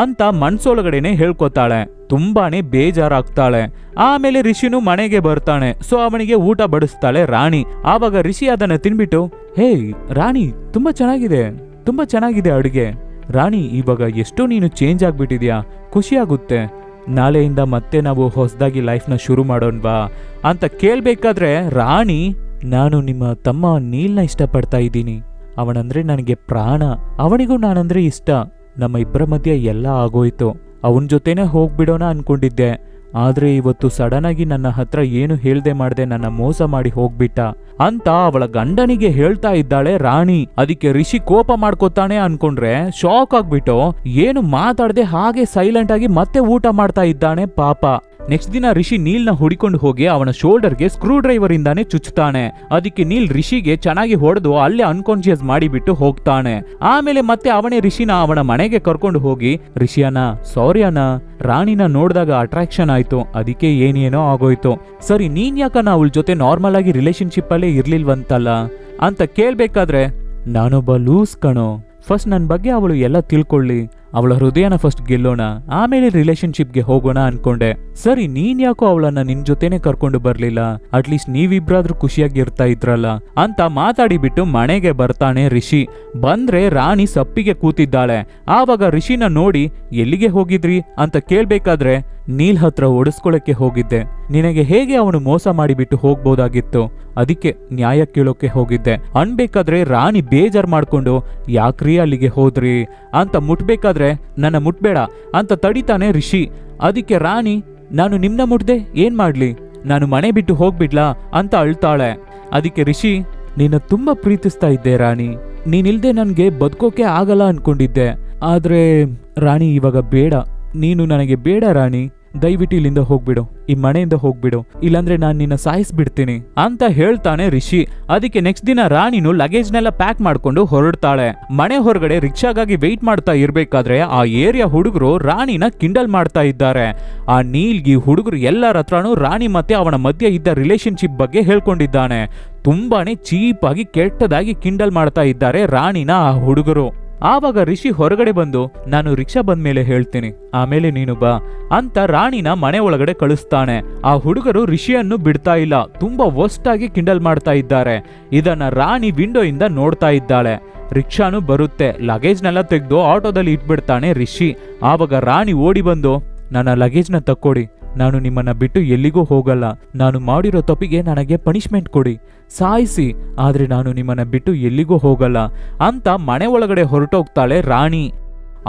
S1: ಅಂತ ಮನ್ಸೊಳಗಡೆನೆ ಹೇಳ್ಕೊತಾಳೆ. ತುಂಬಾನೇ ಬೇಜಾರಾಗ್ತಾಳೆ. ಆಮೇಲೆ ರಿಷಿನು ಮನೆಗೆ ಬರ್ತಾನೆ. ಸೊ ಅವನಿಗೆ ಊಟ ಬಡಿಸ್ತಾಳೆ ರಾಣಿ. ಆವಾಗ ರಿಷಿ ಅದನ್ನ ತಿನ್ಬಿಟ್ಟು ಹೇ ರಾಣಿ, ತುಂಬಾ ಚೆನ್ನಾಗಿದೆ. ತುಂಬಾ ಚೆನ್ನಾಗಿದೆ ಅಡುಗೆ. ರಾಣಿ, ಇವಾಗ ಎಷ್ಟು ನೀನು ಚೇಂಜ್ ಆಗ್ಬಿಟ್ಟಿದ್ಯಾ? ಖುಷಿಯಾಗುತ್ತೆ. ನಾಳೆಯಿಂದ ಮತ್ತೆ ನಾವು ಹೊಸದಾಗಿ ಲೈಫ್ನ ಶುರು ಮಾಡೋಣವಾ ಅಂತ ಕೇಳಬೇಕಾದ್ರೆ, ರಾಣಿ, ನಾನು ನಿಮ್ಮ ತಮ್ಮ ನೀಲ್ನ ಇಷ್ಟಪಡ್ತಾ ಇದ್ದೀನಿ. ಅವನಂದ್ರೆ ನನಗೆ ಪ್ರಾಣ, ಅವನಿಗೂ ನಾನಂದ್ರೆ ಇಷ್ಟ. ನಮ್ಮ ಇಬ್ಬರ ಮಧ್ಯೆ ಎಲ್ಲ ಆಗೋಯ್ತು. ಅವನ ಜೊತೆನೆ ಹೋಗ್ಬಿಡೋಣ ಅನ್ಕೊಂಡಿದ್ದೆ. ಆದ್ರೆ ಇವತ್ತು ಸಡನ್ ಆಗಿ ನನ್ನ ಹತ್ರ ಏನು ಹೇಳ್ದೆ ಮಾಡ್ದೆ ನನ್ನ ಮೋಸ ಮಾಡಿ ಹೋಗ್ಬಿಟ್ಟ. ಅಂತ ಅವಳ ಗಂಡನಿಗೆ ಹೇಳ್ತಾ ಇದ್ದಾಳೆ ರಾಣಿ. ಅದಕ್ಕೆ ರಿಷಿ ಕೋಪ ಮಾಡ್ಕೋತಾನೆ ಅನ್ಕೊಂಡ್ರೆ ಶಾಕ್ ಆಗ್ಬಿಟ್ಟು ಏನು ಮಾತಾಡದೆ ಹಾಗೆ ಸೈಲೆಂಟ್ ಆಗಿ ಮತ್ತೆ ಊಟ ಮಾಡ್ತಾ ಇದ್ದಾನೆ ಪಾಪ. ನೆಕ್ಸ್ಟ್ ದಿನ ರಿಷಿ ನೀಲ್ನ ಹುಡಿಕೊಂಡು ಹೋಗಿ ಅವನ ಶೋಲ್ಡರ್ಗೆ ಸ್ಕ್ರೂ ಡ್ರೈವರ್ ಇಂದಾನೆ ಚುಚ್ಚುತ್ತಾನೆ. ಅದಕ್ಕೆ ನೀಲ್ ರಿಷಿಗೆ ಚೆನ್ನಾಗಿ ಹೊಡೆದು ಅಲ್ಲೇ ಅನ್ಕಾನ್ಶಿಯಸ್ ಮಾಡಿಬಿಟ್ಟು ಹೋಗ್ತಾನೆ. ಆಮೇಲೆ ಮತ್ತೆ ಅವನೇ ರಿಷಿನ ಅವನ ಮನೆಗೆ ಕರ್ಕೊಂಡು ಹೋಗಿ ರಿಷಿಯನ ಸೌರ್ಯನ ರಾಣಿನ ನೋಡಿದಾಗ ಅಟ್ರಾಕ್ಷನ್ ಆಯ್ತು, ಅದಕ್ಕೆ ಏನೇನೋ ಆಗೋಯ್ತು. ಸರಿ, ನೀನ್ ಯಾಕನ ಅವಳ ಜೊತೆ ನಾರ್ಮಲ್ ಆಗಿ ರಿಲೇಶನ್ಶಿಪ್ ಅಲ್ಲೇ ಇರ್ಲಿಲ್ವಂತಲ್ಲ? ಅಂತ ಕೇಳ್ಬೇಕಾದ್ರೆ, ನಾನೊಬ್ಬ ಲೂಸ್ ಕಣೋ. ಫಸ್ಟ್ ನನ್ನ ಬಗ್ಗೆ ಅವಳು ಎಲ್ಲ ತಿಳ್ಕೊಳ್ಳಿ. ಅವಳ ಹೃದಯನ ಫಸ್ಟ್ ಗೆಲ್ಲೋಣ, ಆಮೇಲೆ ರಿಲೇಶನ್ಶಿಪ್ಗೆ ಹೋಗೋಣ ಅನ್ಕೊಂಡೆ. ಸರಿ, ನೀನ್ ಯಾಕೋ ಅವಳನ್ನ ನಿನ್ ಜೊತೆನೆ ಕರ್ಕೊಂಡು ಬರ್ಲಿಲ್ಲ? ಅಟ್ಲೀಸ್ಟ್ ನೀವಿಬ್ರಾದ್ರೂ ಖುಷಿಯಾಗಿ ಇರ್ತಾ ಇದ್ರಲ್ಲ? ಅಂತ ಮಾತಾಡಿ ಬಿಟ್ಟು ಮನೆಗೆ ಬರ್ತಾನೆ ರಿಷಿ. ಬಂದ್ರೆ ರಾಣಿ ಸಪ್ಪಿಗೆ ಕೂತಿದ್ದಾಳೆ. ಆವಾಗ ರಿಷಿನ ನೋಡಿ, ಎಲ್ಲಿಗೆ ಹೋಗಿದ್ರಿ? ಅಂತ ಕೇಳ್ಬೇಕಾದ್ರೆ, ನೀಲ್ ಹತ್ರ ಓಡಿಸ್ಕೊಳಕ್ಕೆ ಹೋಗಿದ್ದೆ. ನಿನಗೆ ಹೇಗೆ ಅವನು ಮೋಸ ಮಾಡಿಬಿಟ್ಟು ಹೋಗ್ಬೋದಾಗಿತ್ತು? ಅದಕ್ಕೆ ನ್ಯಾಯ ಕೇಳೋಕೆ ಹೋಗಿದ್ದೆ. ಅನ್ಬೇಕಾದ್ರೆ ರಾಣಿ ಬೇಜಾರ್ ಮಾಡ್ಕೊಂಡು, ಯಾಕ್ರಿ ಅಲ್ಲಿಗೆ ಹೋದ್ರಿ? ಅಂತ ಮುಟ್ಬೇಕಾದ್ರೆ ನನ್ನ ಮುಟ್ಬೇಡ ಅಂತ ತಡಿತಾನೆ ರಿಷಿ. ಅದಕ್ಕೆ ರಾಣಿ, ನಾನು ನಿಮ್ನ ಮುಟ್ದೆ, ಏನ್ ಮಾಡ್ಲಿ? ನಾನು ಮನೆ ಬಿಟ್ಟು ಹೋಗ್ಬಿಡ್ಲಾ ಅಂತ ಅಳ್ತಾಳೆ. ಅದಕ್ಕೆ ರಿಷಿ, ನಿನ್ನ ತುಂಬಾ ಪ್ರೀತಿಸ್ತಾ ಇದ್ದೆ ರಾಣಿ. ನೀನಿಲ್ದೆ ನನಗೆ ಬದುಕೋಕೆ ಆಗಲ್ಲ ಅನ್ಕೊಂಡಿದ್ದೆ. ಆದ್ರೆ ರಾಣಿ, ಇವಾಗ ಬೇಡ. ನೀನು ನನಗೆ ಬೇಡ ರಾಣಿ. ದಯವಿಟ್ಟು ಇಲ್ಲಿಂದ ಹೋಗ್ಬಿಡು. ಈ ಮನೆಯಿಂದ ಹೋಗ್ಬಿಡು. ಇಲ್ಲಾಂದ್ರೆ ನಾನು ನಿನ್ನ ಸಾಯಿಸ್ಬಿಡ್ತೀನಿ ಅಂತ ಹೇಳ್ತಾನೆ ರಿಷಿ. ಅದಕ್ಕೆ ನೆಕ್ಸ್ಟ್ ದಿನ ರಾಣಿನು ಲಗೇಜ್ನೆಲ್ಲ ಪ್ಯಾಕ್ ಮಾಡ್ಕೊಂಡು ಹೊರಡ್ತಾಳೆ. ಮನೆ ಹೊರಗಡೆ ರಿಕ್ಷಾಗಾಗಿ ವೆಯ್ಟ್ ಮಾಡ್ತಾ ಇರ್ಬೇಕಾದ್ರೆ ಆ ಏರಿಯಾ ಹುಡುಗರು ರಾಣಿನ ಕಿಂಡಲ್ ಮಾಡ್ತಾ ಇದ್ದಾರೆ. ಆ ನೀಲ್ಗಿ ಹುಡುಗರು ಎಲ್ಲರ ಹತ್ರನೂ ರಾಣಿ ಮತ್ತೆ ಅವನ ಮಧ್ಯೆ ಇದ್ದ ರಿಲೇಶನ್ಶಿಪ್ ಬಗ್ಗೆ ಹೇಳ್ಕೊಂಡಿದ್ದಾನೆ. ತುಂಬಾನೇ ಚೀಪಾಗಿ ಕೆಟ್ಟದಾಗಿ ಕಿಂಡಲ್ ಮಾಡ್ತಾ ಇದ್ದಾರೆ ರಾಣಿನ ಆ ಹುಡುಗರು. ಆವಾಗ ರಿಷಿ ಹೊರಗಡೆ ಬಂದು, ನಾನು ರಿಕ್ಷಾ ಬಂದ ಮೇಲೆ ಹೇಳ್ತೀನಿ. ಆಮೇಲೆ ನೀನು ಬಾ ಅಂತ ರಾಣಿನ ಮನೆ ಒಳಗಡೆ ಕಳಿಸ್ತಾನೆ. ಆ ಹುಡುಗರು ರಿಷಿಯನ್ನು ಬಿಡ್ತಾ ಇಲ್ಲ. ತುಂಬಾ ಆಗಿ ಕಿಂಡಲ್ ಮಾಡ್ತಾ ಇದ್ದಾರೆ. ಇದನ್ನ ರಾಣಿ ವಿಂಡೋಯಿಂದ ನೋಡ್ತಾ ಇದ್ದಾಳೆ. ರಿಕ್ಷಾನು ಬರುತ್ತೆ. ಲಗೇಜ್ನೆಲ್ಲ ತೆಗೆದು ಆಟೋದಲ್ಲಿ ಇಟ್ಬಿಡ್ತಾನೆ ರಿಷಿ. ಆವಾಗ ರಾಣಿ ಓಡಿ ಬಂದು, ನನ್ನ ಲಗೇಜ್ನ ತಕ್ಕೊಡಿ. ನಾನು ನಿಮ್ಮನ್ನ ಬಿಟ್ಟು ಎಲ್ಲಿಗೂ ಹೋಗಲ್ಲ. ನಾನು ಮಾಡಿರೋ ತಪ್ಪಿಗೆ ನನಗೆ ಪನಿಷ್ಮೆಂಟ್ ಕೊಡಿ. ಸಾಯಿಸಿ, ಆದ್ರೆ ನಾನು ನಿಮ್ಮನ್ನ ಬಿಟ್ಟು ಎಲ್ಲಿಗೂ ಹೋಗಲ್ಲ. ಅಂತ ಮನೆ ಒಳಗಡೆ ಹೊರಟೋಗ್ತಾಳೆ ರಾಣಿ.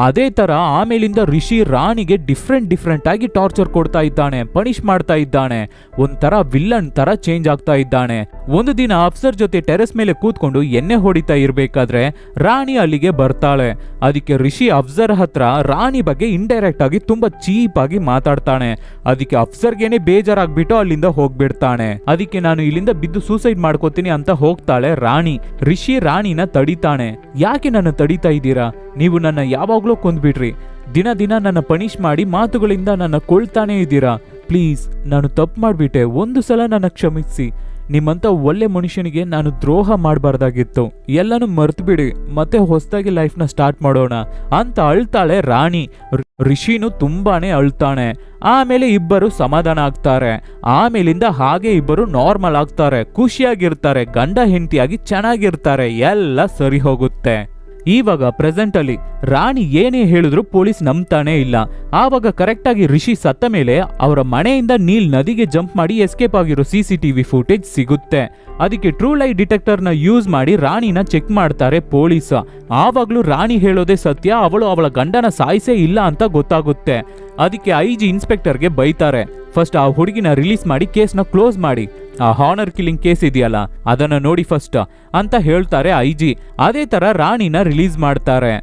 S1: ಅದೇ ತರ ಆಮೇಲಿಂದ ರಿಷಿ ರಾಣಿಗೆ ಡಿಫ್ರೆಂಟ್ ಡಿಫ್ರೆಂಟ್ ಆಗಿ ಟಾರ್ಚರ್ ಕೊಡ್ತಾ ಇದ್ದಾನೆ ಪನಿಷ್ ಮಾಡ್ತಾ ಇದ್ದಾನೆ, ಒಂಥರ ವಿಲ್ಲನ್ ತರ ಚೇಂಜ್ ಆಗ್ತಾ ಇದ್ದಾನೆ. ಒಂದು ದಿನ ಅಫ್ಸರ್ ಜೊತೆ ಟೆರೆಸ್ ಮೇಲೆ ಕೂತ್ಕೊಂಡು ಎಣ್ಣೆ ಹೊಡಿತಾ ಇರ್ಬೇಕಾದ್ರೆ ರಾಣಿ ಅಲ್ಲಿಗೆ ಬರ್ತಾಳೆ. ಅದಕ್ಕೆ ರಿಷಿ ಅಫ್ಸರ್ ಹತ್ರ ರಾಣಿ ಬಗ್ಗೆ ಇಂಡೈರೆಕ್ಟ್ ಆಗಿ ತುಂಬಾ ಚೀಪ್ ಆಗಿ ಮಾತಾಡ್ತಾನೆ. ಅದಕ್ಕೆ ಅಫ್ಸರ್ಗೆನೆ ಬೇಜಾರಾಗ್ಬಿಟ್ಟು ಅಲ್ಲಿಂದ ಹೋಗ್ಬಿಡ್ತಾನೆ. ಅದಕ್ಕೆ ನಾನು ಇಲ್ಲಿಂದ ಬಿದ್ದು ಸೂಸೈಡ್ ಮಾಡ್ಕೋತೀನಿ ಅಂತ ಹೋಗ್ತಾಳೆ ರಾಣಿ. ರಿಷಿ ರಾಣಿನ ತಡಿತಾನೆ. ಯಾಕೆ ನನ್ನ ತಡಿತಾ ಇದ್ದೀರಾ? ನೀವು ನನ್ನ ಯಾವಾಗ್ಲೂ ಕೊಂದ್ಬಿಡ್ರಿ ದಿನ ದಿನ ನನ್ನ ಪನಿಷ್ ಮಾಡಿ ಮಾತುಗಳಿಂದ ನನ್ನ ಕೊಳ್ತಾನೆ ಇದ್ದೀರಾ? ಪ್ಲೀಸ್, ನಾನು ತಪ್ಪು ಮಾಡಿಬಿಟ್ಟೆ. ಒಂದು ಸಲ ನನ್ನ ಕ್ಷಮಿಸಿ. ನಿಮ್ಮಂತ ಒಳ್ಳೆ ಮನುಷ್ಯನಿಗೆ ನಾನು ದ್ರೋಹ ಮಾಡಬಾರ್ದಾಗಿತ್ತು. ಎಲ್ಲನೂ ಮರ್ತು ಬಿಡಿ ಮತ್ತೆ ಹೊಸದಾಗಿ ಲೈಫ್ನ ಸ್ಟಾರ್ಟ್ ಮಾಡೋಣ. ಅಂತ ಅಳ್ತಾಳೆ ರಾಣಿ. ಋಷಿನೂ ತುಂಬಾನೇ ಅಳ್ತಾನೆ ಆಮೇಲೆ ಇಬ್ಬರು ಸಮಾಧಾನ ಆಗ್ತಾರೆ. ಆಮೇಲಿಂದ ಹಾಗೆ ಇಬ್ಬರು ನಾರ್ಮಲ್ ಆಗ್ತಾರೆ. ಖುಷಿಯಾಗಿರ್ತಾರೆ. ಗಂಡ ಹೆಂಡತಿಯಾಗಿ ಚೆನ್ನಾಗಿರ್ತಾರೆ. ಎಲ್ಲ ಸರಿ ಹೋಗುತ್ತೆ. ಇವಾಗ ಪ್ರೆಸೆಂಟ್ ಅಲ್ಲಿ ರಾಣಿ ಏನೇ ಹೇಳಿದ್ರು ಪೊಲೀಸ್ ನಂಬ್ತಾನೆ ಇಲ್ಲ. ಆವಾಗ ಕರೆಕ್ಟ್ ಆಗಿ ರಿಷಿ ಸತ್ತ ಮೇಲೆ ಅವರ ಮನೆಯಿಂದ ನೀಲ್ ನದಿಗೆ ಜಂಪ್ ಮಾಡಿ ಎಸ್ಕೇಪ್ ಆಗಿರೋ ಸಿ ಸಿ ಟಿವಿ ಫುಟೇಜ್ ಸಿಗುತ್ತೆ. ಅದಕ್ಕೆ ಟ್ರೂ ಲೈಟ್ ಡಿಟೆಕ್ಟರ್ನ ಯೂಸ್ ಮಾಡಿ ರಾಣಿನ ಚೆಕ್ ಮಾಡ್ತಾರೆ ಪೊಲೀಸ್. ಆವಾಗ್ಲೂ ರಾಣಿ ಹೇಳೋದೇ ಸತ್ಯ, ಅವಳು ಅವಳ ಗಂಡನ ಸಾಯಿಸೇ ಇಲ್ಲ ಅಂತ ಗೊತ್ತಾಗುತ್ತೆ. ಅದಕ್ಕೆ ಐ ಜಿ ಇನ್ಸ್ಪೆಕ್ಟರ್ಗೆ ಬೈತಾರೆ. ಫಸ್ಟ್ ಆ ಹುಡುಗಿನ ರಿಲೀಸ್ ಮಾಡಿ ಕೇಸ್ನ ಕ್ಲೋಸ್ ಮಾಡಿ. ಆ ಹಾನರ್ ಕಿಲ್ಲಿಂಗ್ ಕೇಸ್ ಇದೆಯಲ್ಲ, ಅದನ್ನ ನೋಡಿ ಫಸ್ಟ್ ಅಂತ ಹೇಳ್ತಾರೆ ಐ ಜಿ ಅದೇ ತರ ರಾಣಿನ ರಿಲೀಸ್ ಮಾಡ್ತಾರೆ.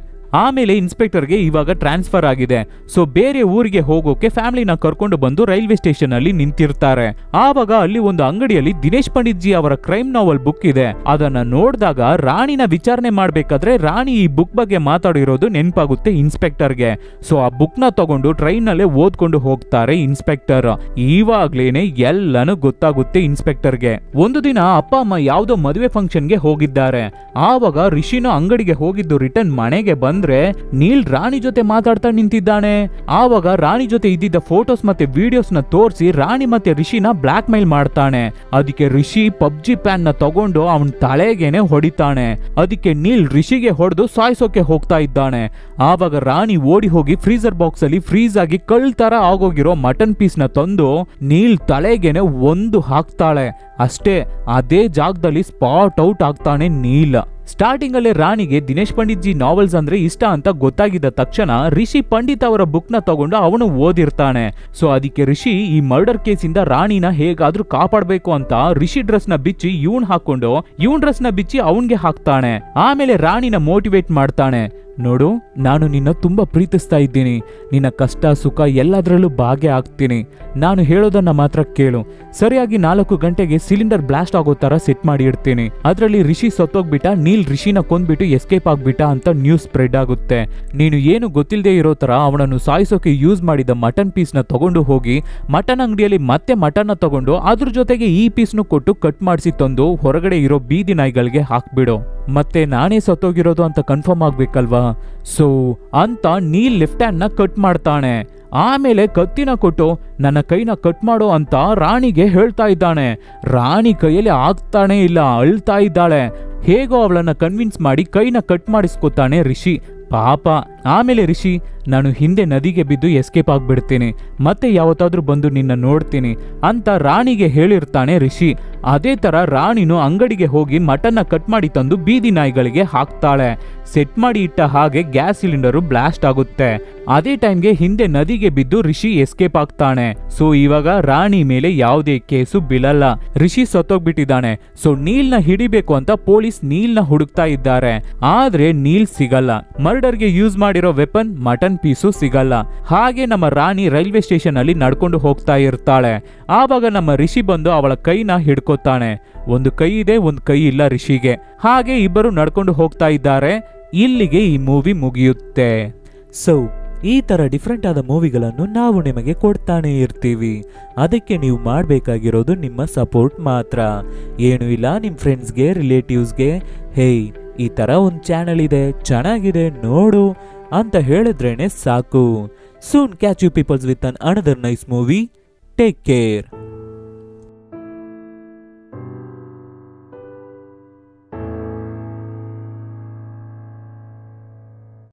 S1: ಆಮೇಲೆ ಇನ್ಸ್ಪೆಕ್ಟರ್ಗೆ ಇವಾಗ ಟ್ರಾನ್ಸ್ಫರ್ ಆಗಿದೆ. ಸೊ ಬೇರೆ ಊರಿಗೆ ಹೋಗೋಕೆ ಫ್ಯಾಮಿಲಿನ ಕರ್ಕೊಂಡು ಬಂದು ರೈಲ್ವೆ ಸ್ಟೇಷನ್ ಅಲ್ಲಿ ನಿಂತಿರ್ತಾರೆ. ಆವಾಗ ಅಲ್ಲಿ ಒಂದು ಅಂಗಡಿಯಲ್ಲಿ ದಿನೇಶ್ ಪಂಡಿತ್ ಜಿ ಅವರ ಕ್ರೈಮ್ ನಾವಲ್ ಬುಕ್ ಇದೆ. ಅದನ್ನ ನೋಡಿದಾಗ ರಾಣಿನ ವಿಚಾರಣೆ ಮಾಡ್ಬೇಕಾದ್ರೆ ರಾಣಿ ಈ ಬುಕ್ ಬಗ್ಗೆ ಮಾತಾಡಿರೋದು ನೆನಪಾಗುತ್ತೆ ಇನ್ಸ್ಪೆಕ್ಟರ್ಗೆ. ಸೊ ಆ ಬುಕ್ನ ತಗೊಂಡು ಟ್ರೈನ್ ನಲ್ಲೇ ಓದ್ಕೊಂಡು ಹೋಗ್ತಾರೆ ಇನ್ಸ್ಪೆಕ್ಟರ್. ಇವಾಗ್ಲೇನೆ ಎಲ್ಲಾನು ಗೊತ್ತಾಗುತ್ತೆ ಇನ್ಸ್ಪೆಕ್ಟರ್ಗೆ. ಒಂದು ದಿನ ಅಪ್ಪ, ಅಮ್ಮ ಯಾವ್ದೋ ಮದುವೆ ಫಂಕ್ಷನ್ಗೆ ಹೋಗಿದ್ದಾರೆ. ಆವಾಗ ರಿಷಿನ ಅಂಗಡಿಗೆ ಹೋಗಿದ್ದು ರಿಟರ್ನ್ ಮನೆಗೆ ಬಂದ್ರೆ ನೀಲ್ ರಾಣಿ ಜೊತೆ ಮಾತಾಡ್ತಾ ನಿಂತಿದ್ದಾನೆ. ಆವಾಗ ರಾಣಿ ಜೊತೆ ಇದ್ದಿದ್ದ ಫೋಟೋಸ್ ಮತ್ತೆ ವಿಡಿಯೋಸ್ನ ತೋರಿಸಿ ರಾಣಿ ಮತ್ತೆ ರಿಷಿನ ಬ್ಲಾಕ್ ಮೇಲ್ ಮಾಡ್ತಾನೆ. ಅದಕ್ಕೆ ರಿಷಿ ಪಬ್ಜಿ ಪ್ಯಾನ್ನ ತಗೊಂಡು ಅವನ್ ತಲೆಗೇನೆ ಹೊಡಿತಾನೆ. ಅದಕ್ಕೆ ನೀಲ್ ರಿಷಿಗೆ ಹೊಡೆದು ಸಾಯಿಸೋಕೆ ಹೋಗ್ತಾ ಇದ್ದಾನೆ. ಆವಾಗ ರಾಣಿ ಓಡಿ ಹೋಗಿ ಫ್ರೀಜರ್ ಬಾಕ್ಸ್ ಅಲ್ಲಿ ಫ್ರೀಸ್ ಆಗಿ ಕಳ್ ತರ ಆಗೋಗಿರೋ ಮಟನ್ ಪೀಸ್ನ ತಂದು ನೀಲ್ ತಲೆಗೇನೆ ಒಂದು ಹಾಕ್ತಾಳೆ. ಅಷ್ಟೇ, ಅದೇ ಜಾಗದಲ್ಲಿ ಸ್ಪಾಟ್ ಔಟ್ ಆಗ್ತಾನೆ ನೀಲ್. ಸ್ಟಾರ್ಟಿಂಗ್ ಅಲ್ಲೇ ರಾಣಿಗೆ ದಿನೇಶ್ ಪಂಡಿತ್ ಜಿ ನಾವೆಲ್ಸ್ ಅಂದ್ರೆ ಇಷ್ಟ ಅಂತ ಗೊತ್ತಾಗಿದ್ದ ತಕ್ಷಣ ರಿಷಿ ಪಂಡಿತ್ ಅವರ ಬುಕ್ನ ತಗೊಂಡು ಅವನು ಓದಿರ್ತಾನೆ. ಸೊ ಅದಕ್ಕೆ ರಿಷಿ ಈ ಮರ್ಡರ್ ಕೇಸ್ ಇಂದ ರಾಣಿನ ಹೇಗಾದ್ರೂ ಕಾಪಾಡಬೇಕು ಅಂತ ರಿಷಿ ಡ್ರೆಸ್ನ ಬಿಚ್ಚಿ ಇವನ್ ಹಾಕೊಂಡು ಇವನ್ ಡ್ರೆಸ್ನ ಬಿಚ್ಚಿ ಅವನ್ಗೆ ಹಾಕ್ತಾನೆ. ಆಮೇಲೆ ರಾಣಿನ ಮೋಟಿವೇಟ್ ಮಾಡ್ತಾನೆ. ನೋಡು, ನಾನು ನಿನ್ನ ತುಂಬಾ ಪ್ರೀತಿಸ್ತಾ ಇದ್ದೀನಿ. ನಿನ್ನ ಕಷ್ಟ, ಸುಖ ಎಲ್ಲದರಲ್ಲೂ ಭಾಗ್ಯ ಆಗ್ತೀನಿ. ನಾನು ಹೇಳೋದನ್ನ ಮಾತ್ರ ಕೇಳು. ಸರಿಯಾಗಿ ನಾಲ್ಕು ಗಂಟೆಗೆ ಸಿಲಿಂಡರ್ ಬ್ಲಾಸ್ಟ್ ಆಗೋ ತರ ಸೆಟ್ ಮಾಡಿ ಇಡ್ತೀನಿ. ಅದರಲ್ಲಿ ರಿಷಿ ಸತ್ತೋಗ್ಬಿಟ್ಟ, ನೀಲ್ ರಿಷಿನ ಕೊಂದ್ಬಿಟ್ಟು ಎಸ್ಕೇಪ್ ಆಗ್ಬಿಟ್ಟ ಅಂತ ನ್ಯೂಸ್ ಸ್ಪ್ರೆಡ್ ಆಗುತ್ತೆ. ನೀನು ಏನು ಗೊತ್ತಿಲ್ಲದೆ ಇರೋ ತರ ಅವನನ್ನು ಸಾಯಿಸೋಕೆ ಯೂಸ್ ಮಾಡಿದ ಮಟನ್ ಪೀಸ್ನ ತಗೊಂಡು ಹೋಗಿ, ಮಟನ್ ಅಂಗಡಿಯಲ್ಲಿ ಮತ್ತೆ ಮಟನ್ನ ತಗೊಂಡು ಅದ್ರ ಜೊತೆಗೆ ಈ ಪೀಸ್ನು ಕೊಟ್ಟು ಕಟ್ ಮಾಡಿಸಿ ತಂದು ಹೊರಗಡೆ ಇರೋ ಬೀದಿ ನಾಯಿಗಳಿಗೆ ಹಾಕ್ಬಿಡು. ಮತ್ತೆ ನಾನೇ ಸತ್ತೋಗಿರೋದು ಅಂತ ಕನ್ಫರ್ಮ್ ಆಗ್ಬೇಕಲ್ವಾ? ಸೊ, ಅಂತ ನೀಲ್ ಲೆಫ್ಟ್ ಹ್ಯಾಂಡ್ನ ಕಟ್ ಮಾಡ್ತಾನೆ. ಆಮೇಲೆ ಕತ್ತಿನ ಕೊಟ್ಟು ನನ್ನ ಕೈನ ಕಟ್ ಮಾಡೋ ಅಂತ ರಾಣಿಗೆ ಹೇಳ್ತಾ ಇದ್ದಾನೆ. ರಾಣಿ ಕೈಯಲ್ಲಿ ಆಗ್ತಾನೆ ಇಲ್ಲ, ಅಳ್ತಾ ಇದ್ದಾಳೆ. ಹೇಗೋ ಅವಳನ್ನ ಕನ್ವಿನ್ಸ್ ಮಾಡಿ ಕೈನ ಕಟ್ ಮಾಡಿಸ್ಕೊತಾನೆ ರಿಷಿ. ಪಾಪ. ಆಮೇಲೆ ರಿಷಿ, ನಾನು ಹಿಂದೆ ನದಿಗೆ ಬಿದ್ದು ಎಸ್ಕೇಪ್ ಆಗಿಬಿಡ್ತೀನಿ. ಮತ್ತೆ ಯಾವತ್ತಾದ್ರೂ ಬಂದು ನಿನ್ನ ನೋಡ್ತೀನಿ ಅಂತ ರಾಣಿಗೆ ಹೇಳಿರ್ತಾನೆ ರಿಷಿ. ಅದೇ ತರ ರಾಣಿನೂ ಅಂಗಡಿಗೆ ಹೋಗಿ ಮಟನ್ನ ಕಟ್ ಮಾಡಿ ತಂದು ಬೀದಿ ನಾಯಿಗಳಿಗೆ ಹಾಕ್ತಾಳೆ. ಸೆಟ್ ಮಾಡಿ ಇಟ್ಟ ಹಾಗೆ ಗ್ಯಾಸ್ ಸಿಲಿಂಡರು ಬ್ಲಾಸ್ಟ್ ಆಗುತ್ತೆ. ಅದೇ ಟೈಮ್ಗೆ ಹಿಂದೆ ನದಿಗೆ ಬಿದ್ದು ರಿಷಿ ಎಸ್ಕೇಪ್ ಆಗ್ತಾನೆ ಸೊ, ಇವಾಗ ರಾಣಿ ಮೇಲೆ ಯಾವುದೇ ಕೇಸು ಬೀಳಲ್ಲ. ರಿಷಿ ಸತ್ತೋಗ್ಬಿಟ್ಟಿದ್ದಾನೆ. ಸೊ, ನೀಲ್ನ ಹಿಡಿಬೇಕು ಅಂತ ಪೊಲೀಸ್ ನೀಲ್ನ ಹುಡುಕ್ತಾ ಇದ್ದಾರೆ. ಆದ್ರೆ ನೀಲ್ ಸಿಗಲ್ಲ. ಮರ್ಡರ್ಗೆ ಯೂಸ್ ಮಾಡಿರೋ ವೆಪನ್ ಮಟನ್ ಪೀಸು ಸಿಗಲ್ಲ. ಹಾಗೆ ನಮ್ಮ ರಾಣಿ ರೈಲ್ವೆ ಸ್ಟೇಷನ್ ಅಲ್ಲಿ ನಡ್ಕೊಂಡು ಹೋಗ್ತಾ ಇರ್ತಾಳೆ. ಆವಾಗ ನಮ್ಮ ರಿಷಿ ಬಂದು ಅವಳ ಕೈನ ಹಿಡ್ಕೊತಾನೆ ಒಂದು ಕೈ ಇದೆ, ಒಂದು ಕೈ ಇಲ್ಲ ರಿಷಿಗೆ. ಹಾಗೆ ಇಬ್ಬರು ನಡ್ಕೊಂಡು ಹೋಗ್ತಾ ಇದ್ದಾರೆ. ಇಲ್ಲಿಗೆ ಈ ಮೂವಿ ಮುಗಿಯುತ್ತೆ. ಸೊ ಈ ತರ ಡಿಫ್ರೆಂಟ್ ಆದ ಮೂವಿಗಳನ್ನು ನಾವು ನಿಮಗೆ ಕೊಡ್ತಾನೆ ಇರ್ತೀವಿ. ಅದಕ್ಕೆ ನೀವು ಮಾಡಬೇಕಾಗಿರೋದು ನಿಮ್ಮ ಸಪೋರ್ಟ್ ಮಾತ್ರ. ಏನು ಇಲ್ಲ ನಿಮ್ಮ ಫ್ರೆಂಡ್ಸ್ಗೆ ರಿಲೇಟಿವ್ಸ್ಗೆ ಹೇಯ್ ಈ ತರ ಒಂದು ಚಾನಲ್ ಇದೆ, ಚೆನ್ನಾಗಿದೆ, ನೋಡು ಅಂತ ಹೇಳಿದ್ರೇನೆ ಸಾಕು. Soon catch you peoples with an another nice movie take care